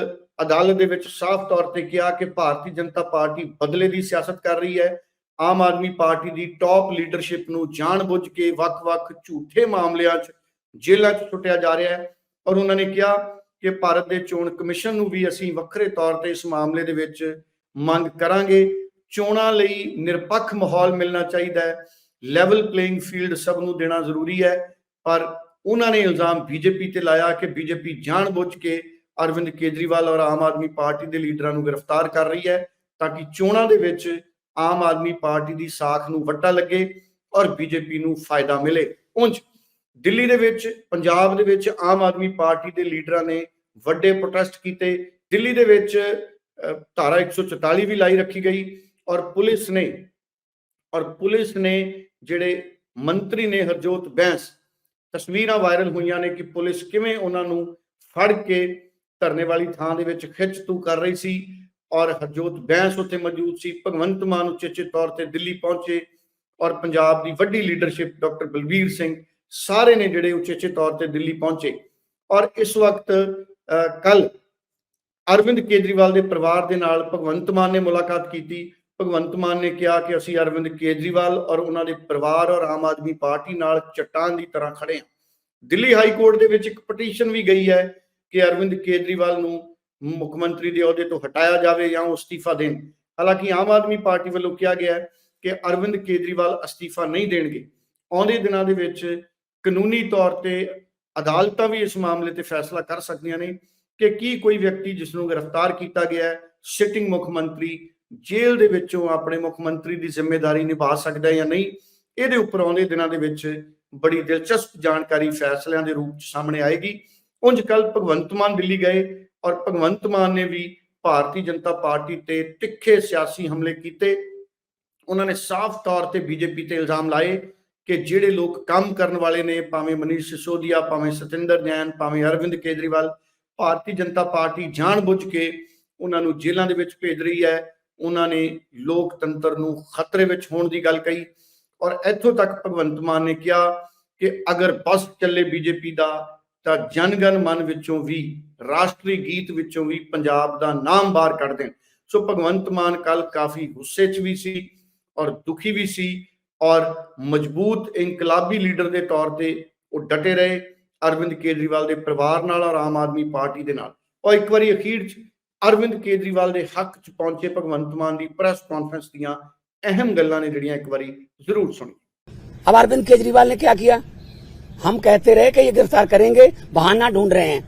ਅਦਾਲਤ ਦੇ ਵਿੱਚ ਸਾਫ਼ ਤੌਰ ਤੇ ਕਿਹਾ ਕਿ ਭਾਰਤੀ ਜਨਤਾ ਪਾਰਟੀ ਬਦਲੇ ਦੀ ਸਿਆਸਤ ਕਰ ਰਹੀ ਹੈ। ਆਮ ਆਦਮੀ ਪਾਰਟੀ ਦੀ ਟੌਪ ਲੀਡਰਸ਼ਿਪ ਨੂੰ ਜਾਣਬੁੱਝ ਕੇ ਵੱਖ-ਵੱਖ ਝੂਠੇ ਮਾਮਲਿਆਂ 'ਚ ਜੇਲ੍ਹਾਂ 'ਚ ਸੁੱਟਿਆ ਜਾ ਰਿਹਾ ਹੈ ਔਰ ਉਹਨਾਂ ਨੇ ਕਿਹਾ ਕਿ ਭਾਰਤ ਦੇ ਚੋਣ ਕਮਿਸ਼ਨ ਨੂੰ ਵੀ ਅਸੀਂ ਵੱਖਰੇ ਤੌਰ ਤੇ ਇਸ ਮਾਮਲੇ ਦੇ ਵਿੱਚ ਮੰਗ ਕਰਾਂਗੇ। ਚੋਣਾਂ ਲਈ ਨਿਰਪੱਖ ਮਾਹੌਲ ਮਿਲਣਾ ਚਾਹੀਦਾ ਹੈ। ਲੈਵਲ ਪਲੇਇੰਗ ਫੀਲਡ ਸਭ ਨੂੰ ਦੇਣਾ ਜ਼ਰੂਰੀ ਹੈ। ਪਰ ਉਹਨਾਂ ਨੇ ਇਲਜ਼ਾਮ ਬੀਜੇਪੀ ਤੇ ਲਾਇਆ ਕਿ ਬੀਜੇਪੀ ਜਾਣਬੁੱਝ ਕੇ ਅਰਵਿੰਦ ਕੇਜਰੀਵਾਲ ਔਰ ਆਮ ਆਦਮੀ ਪਾਰਟੀ ਦੇ ਲੀਡਰਾਂ ਨੂੰ ਗ੍ਰਿਫਤਾਰ ਕਰ ਰਹੀ ਹੈ ਤਾਂ ਕਿ ਚੋਣਾਂ ਦੇ ਵਿੱਚ ਆਮ ਆਦਮੀ ਪਾਰਟੀ ਦੀ ਸਾਖ ਨੂੰ ਵੱਟਾ ਲੱਗੇ ਔਰ ਬੀਜੇਪੀ ਨੂੰ ਫਾਇਦਾ ਮਿਲੇ। ਉਂਝ ਦਿੱਲੀ ਦੇ ਵਿੱਚ ਪੰਜਾਬ ਦੇ ਵਿੱਚ ਆਮ ਆਦਮੀ ਪਾਰਟੀ ਦੇ ਲੀਡਰਾਂ ਨੇ ਵੱਡੇ ਪ੍ਰੋਟੈਸਟ ਕੀਤੇ। ਦਿੱਲੀ ਦੇ ਵਿੱਚ ਅਹ, ਧਾਰਾ 144 ਵੀ ਲਾਈ ਰੱਖੀ ਗਈ ਔਰ ਪੁਲਿਸ ਨੇ ਔਰ ਪੁਲਿਸ ਨੇ ਜਿਹੜੇ ਮੰਤਰੀ ਨੇ ਹਰਜੋਤ ਬੈਂਸ ਤਸਵੀਰਾਂ ਵਾਇਰਲ ਹੋਈਆਂ ਨੇ ਕਿ ਪੁਲਿਸ ਕਿਵੇਂ ਉਹਨਾਂ ਨੂੰ ਫੜ ਕੇ ਧਰਨੇ ਵਾਲੀ ਥਾਂ ਦੇ ਵਿੱਚ ਖਿੱਚ ਤੂ ਕਰ ਰਹੀ ਸੀ। ਔਰ ਹਰਜੋਤ ਬੈਂਸ ਉੱਥੇ ਮੌਜੂਦ ਸੀ, ਭਗਵੰਤ ਮਾਨ ਉਚੇਚੇ ਤੌਰ ਤੇ ਦਿੱਲੀ ਪਹੁੰਚੇ ਔਰ ਪੰਜਾਬ ਦੀ ਵੱਡੀ ਲੀਡਰਸ਼ਿਪ ਡਾਕਟਰ ਬਲਬੀਰ ਸਿੰਘ ਸਾਰੇ ਨੇ ਜਿਹੜੇ ਉਚੇਚੇ ਤੌਰ ਤੇ ਦਿੱਲੀ ਪਹੁੰਚੇ ਔਰ ਇਸ ਵਕਤ ਕੱਲ ਅਰਵਿੰਦ ਕੇਜਰੀਵਾਲ ਦੇ ਪਰਿਵਾਰ ਦੇ ਨਾਲ ਭਗਵੰਤ ਮਾਨ ਨੇ ਮੁਲਾਕਾਤ ਕੀਤੀ। ਭਗਵੰਤ ਮਾਨ ਨੇ ਕਿਹਾ ਕਿ ਅਸੀਂ ਅਰਵਿੰਦ ਕੇਜਰੀਵਾਲ ਔਰ ਉਹਨਾਂ ਦੇ ਪਰਿਵਾਰ ਔਰ ਆਮ ਆਦਮੀ ਪਾਰਟੀ ਨਾਲ ਚਟਾਨ ਦੀ ਤਰ੍ਹਾਂ ਖੜੇ ਹਾਂ। ਦਿੱਲੀ ਹਾਈ ਕੋਰਟ ਦੇ ਵਿੱਚ ਇੱਕ ਪਟੀਸ਼ਨ ਵੀ ਗਈ ਹੈ ਕਿ ਅਰਵਿੰਦ ਕੇਜਰੀਵਾਲ ਨੂੰ ਮੁੱਖ ਮੰਤਰੀ ਦੇ ਅਹੁਦੇ ਤੋਂ ਹਟਾਇਆ ਜਾਵੇ ਜਾਂ ਉਹ ਅਸਤੀਫਾ ਦੇਣ। ਹਾਲਾਂਕਿ ਆਮ ਆਦਮੀ ਪਾਰਟੀ ਵੱਲੋਂ ਕਿਹਾ ਗਿਆ ਹੈ ਕਿ ਅਰਵਿੰਦ ਕੇਜਰੀਵਾਲ ਅਸਤੀਫਾ ਨਹੀਂ ਦੇਣਗੇ। ਆਉਂਦੇ ਦਿਨਾਂ ਦੇ ਵਿੱਚ ਕਾਨੂੰਨੀ ਤੌਰ ਤੇ ਅਦਾਲਤਾਂ ਵੀ ਇਸ ਮਾਮਲੇ ਤੇ ਫੈਸਲਾ ਕਰ ਸਕਦੀਆਂ ਨੇ ਕਿ ਕੀ ਕੋਈ ਵਿਅਕਤੀ ਜਿਸ ਨੂੰ ਗ੍ਰਿਫਤਾਰ ਕੀਤਾ ਗਿਆ ਹੈ, ਸਿਟਿੰਗ ਮੁੱਖ ਮੰਤਰੀ, ਜੇਲ੍ਹ ਦੇ ਵਿੱਚੋਂ ਆਪਣੇ ਮੁੱਖ ਮੰਤਰੀ ਦੀ ਜ਼ਿੰਮੇਵਾਰੀ ਨਿਭਾ ਸਕਦਾ ਹੈ ਜਾਂ ਨਹੀਂ, ਇਹਦੇ ਉੱਪਰ ਆਉਂਦੇ ਦਿਨਾਂ ਦੇ ਵਿੱਚ ਬੜੀ ਦਿਲਚਸਪ ਜਾਣਕਾਰੀ ਫੈਸਲਿਆਂ ਦੇ ਰੂਪ ਚ ਸਾਹਮਣੇ ਆਏਗੀ। ਉਂਝ ਕੱਲ ਭਗਵੰਤ ਮਾਨ ਦਿੱਲੀ ਗਏ। ਔਰ ਭਗਵੰਤ ਮਾਨ ਨੇ ਵੀ ਭਾਰਤੀ ਜਨਤਾ ਪਾਰਟੀ ਤੇ ਤਿੱਖੇ ਸਿਆਸੀ ਹਮਲੇ ਕੀਤੇ। ਉਹਨਾਂ ਨੇ ਸਾਫ਼ ਤੌਰ ਤੇ ਬੀਜੇਪੀ ਤੇ ਇਲਜ਼ਾਮ ਲਾਏ ਕਿ ਜਿਹੜੇ ਲੋਕ ਕੰਮ ਕਰਨ ਵਾਲੇ ਨੇ, ਭਾਵੇਂ ਮਨੀਸ਼ ਸਿਸੋਦੀਆ, ਭਾਵੇਂ ਸਤਿੰਦਰ ਜੈਨ, ਭਾਵੇਂ ਅਰਵਿੰਦ ਕੇਜਰੀਵਾਲ, ਭਾਰਤੀ ਜਨਤਾ ਪਾਰਟੀ ਜਾਣਬੁੱਝ ਕੇ ਉਹਨਾਂ ਨੂੰ ਜੇਲ੍ਹਾਂ ਦੇ ਵਿੱਚ ਭੇਜ ਰਹੀ ਹੈ। ਉਹਨਾਂ ਨੇ ਲੋਕਤੰਤਰ ਨੂੰ ਖਤਰੇ ਵਿੱਚ ਹੋਣ ਦੀ ਗੱਲ ਕਹੀ ਔਰ ਇੱਥੋਂ ਤੱਕ ਭਗਵੰਤ ਮਾਨ ਨੇ ਕਿਹਾ ਕਿ ਅਗਰ ਬਸ ਚੱਲੇ ਬੀਜੇਪੀ ਦਾ ਤਾਂ ਜਨਗਣ ਮਨ ਵਿੱਚੋਂ ਵੀ ਰਾਸ਼ਟਰੀ ਗੀਤ ਵਿੱਚੋਂ ਵੀ ਪੰਜਾਬ ਦਾ ਨਾਮ ਬਾਹਰ ਕੱਢ ਦੇਣ ਸੋ ਭਗਵੰਤ ਮਾਨ ਕੱਲ ਕਾਫੀ ਗੁੱਸੇ 'ਚ ਵੀ ਸੀ ਔਰ ਦੁਖੀ ਵੀ ਸੀ ਔਰ ਮਜ਼ਬੂਤ ਇਨਕਲਾਬੀ ਲੀਡਰ ਦੇ ਤੌਰ ਤੇ ਉਹ ਡਟੇ ਰਹੇ ਅਰਵਿੰਦ ਕੇਜਰੀਵਾਲ ਦੇ ਪਰਿਵਾਰ ਨਾਲ ਔਰ ਆਮ ਆਦਮੀ ਪਾਰਟੀ ਦੇ ਨਾਲ ਔਰ ਇੱਕ ਵਾਰੀ ਅਖੀਰ 'ਚ ਅਰਵਿੰਦ ਕੇਜਰੀਵਾਲ ਦੇ ਹੱਕ 'ਚ ਪਹੁੰਚੇ ਭਗਵੰਤ ਮਾਨ ਦੀ ਪ੍ਰੈਸ ਕਾਨਫਰੰਸ ਦੀਆਂ ਅਹਿਮ ਗੱਲਾਂ ਨੇ ਜਿਹੜੀਆਂ ਇੱਕ ਵਾਰੀ ਜ਼ਰੂਰ ਸੁਣੀ अब अरविंद केजरीवाल ने क्या किया हम कहते रहे कि ये गिरफ़्तार करेंगे, बहाना ढूंढ रहे हैं।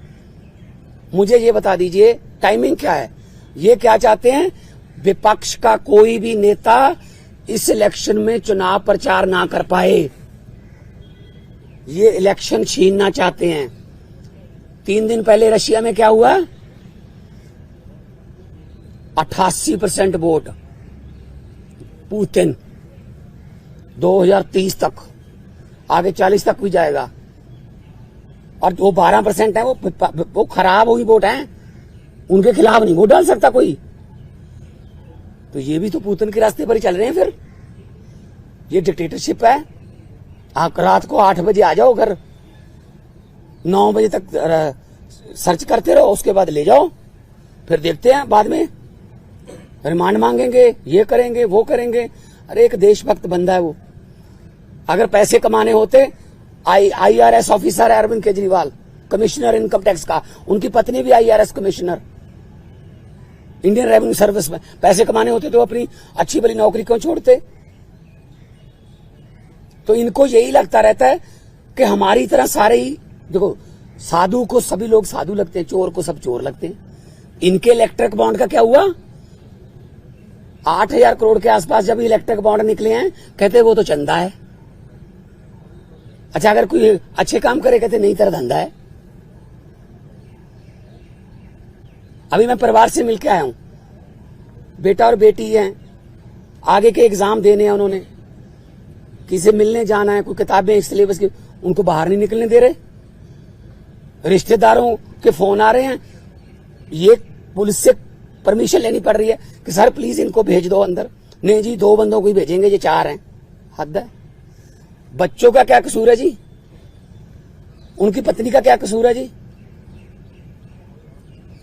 मुझे ये बता दीजिए टाइमिंग क्या है? ये क्या चाहते हैं? विपक्ष का कोई भी नेता इस इलेक्शन में चुनाव प्रचार ना कर पाए। ये इलेक्शन छीनना चाहते हैं। तीन दिन पहले रशिया में क्या हुआ? अट्ठासी परसेंट वोट। पुतिन 2030 तक। आगे 40 तक भी जाएगा। और जो 12 परसेंट है, वो वो खराब हुई वोट है। उनके खिलाफ नहीं वोट डाल सकता कोई। तो ये भी तो पुतिन के रास्ते पर ही चल रहे हैं फिर। ये डिक्टेटरशिप है। आप रात को आठ बजे आ जाओ घर। नौ बजे तक सर्च करते रहो, उसके बाद ले जाओ। फिर देखते हैं बाद में। रिमांड मांगेंगे, ये करेंगे, वो करेंगे। अरे एक देशभक्त बंदा है वो। अगर पैसे कमाने होते, आई आईआरएस ऑफिसर है Arvind Kejriwal commissioner income tax का। उनकी पत्नी भी IRS commissioner Indian revenue service में पैसे कमाने होते तो अपनी अच्छी भली नौकरी क्यों छोड़ते? तो इनको यही लगता रहता है कि हमारी तरह सारे ही, देखो, साधु को सभी लोग साधु लगते हैं, चोर को सब चोर लगते हैं। इनके इलेक्ट्रिक बॉन्ड का क्या हुआ? आठ हज़ार करोड़ के आसपास जब इलेक्ट्रिक बॉन्ड निकले हैं, कहते वो तो चंदा है। अच्छा अगर कोई अच्छे काम करे कहते नहीं तेरा धंधा है। अभी मैं परिवार से मिलकर आया हूँ। बेटा और बेटी हैं। आगे के एग्ज़ाम देने हैं उन्होंने। किसी मिलने जाना है, कोई किताबें सिलेबस की, उनको बाहर नहीं निकलने दे रहे। रिश्तेदारों के फ़ोन आ रहे हैं। ये पुलिस से परमिशन लेनी पड़ रही है कि, सर, प्लीज़ इनको भेज दो अंदर। नहीं जी, दो बंदों को ही भेजेंगे, ये चार हैं। हद है। बच्चों का क्या कसूर है जी? उनकी पत्नी का क्या कसूर है जी?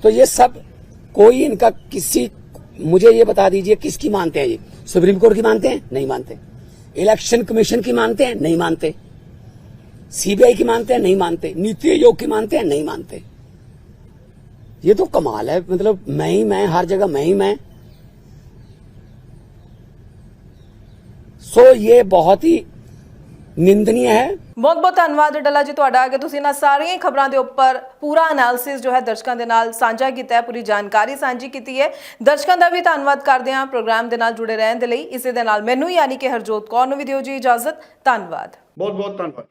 तो ये सब, कोई इनका किसी, मुझे ये बता दीजिए, किसकी मानते हैं ये? सुप्रीम कोर्ट की मानते हैं? नहीं मानते। इलेक्शन कमीशन की मानते हैं? नहीं मानते। सीबीआई की मानते हैं? नहीं मानते। नीति आयोग की मानते हैं? नहीं मानते। ये तो कमाल है। मतलब मैं ही मैं, हर जगह मैं ही मैं। सो ये बहुत ही ਨਿੰਦਨੀय ਹੈ। ਬਹੁਤ ਬਹੁਤ ਧੰਨਵਾਦ ਡੱਲਾ ਜੀ ਤੁਹਾਡਾ ਕਿ ਤੁਸੀਂ ਇਹਨਾਂ ਸਾਰੀਆਂ ਖਬਰਾਂ ਦੇ ਉੱਪਰ ਪੂਰਾ ਐਨਾਲਿਸਿਸ ਜੋ ਹੈ ਦਰਸ਼ਕਾਂ ਦੇ ਨਾਲ ਸਾਂਝਾ ਕੀਤਾ ਹੈ ਪੂਰੀ ਜਾਣਕਾਰੀ ਸਾਂਝੀ ਕੀਤੀ ਹੈ। ਦਰਸ਼ਕਾਂ ਦਾ ਵੀ ਧੰਨਵਾਦ ਕਰਦੇ ਹਾਂ ਪ੍ਰੋਗਰਾਮ ਦੇ ਨਾਲ ਜੁੜੇ ਰਹਿਣ ਦੇ ਲਈ। ਇਸੇ ਦੇ ਨਾਲ ਮੈਨੂੰ ਯਾਨੀ ਕਿ ਹਰਜੋਤ ਕੌਰ ਨੂੰ ਵੀ ਦਿਓ ਜੀ ਇਜਾਜ਼ਤ। ਧੰਨਵਾਦ। ਬਹੁਤ ਬਹੁਤ ਧੰਨਵਾਦ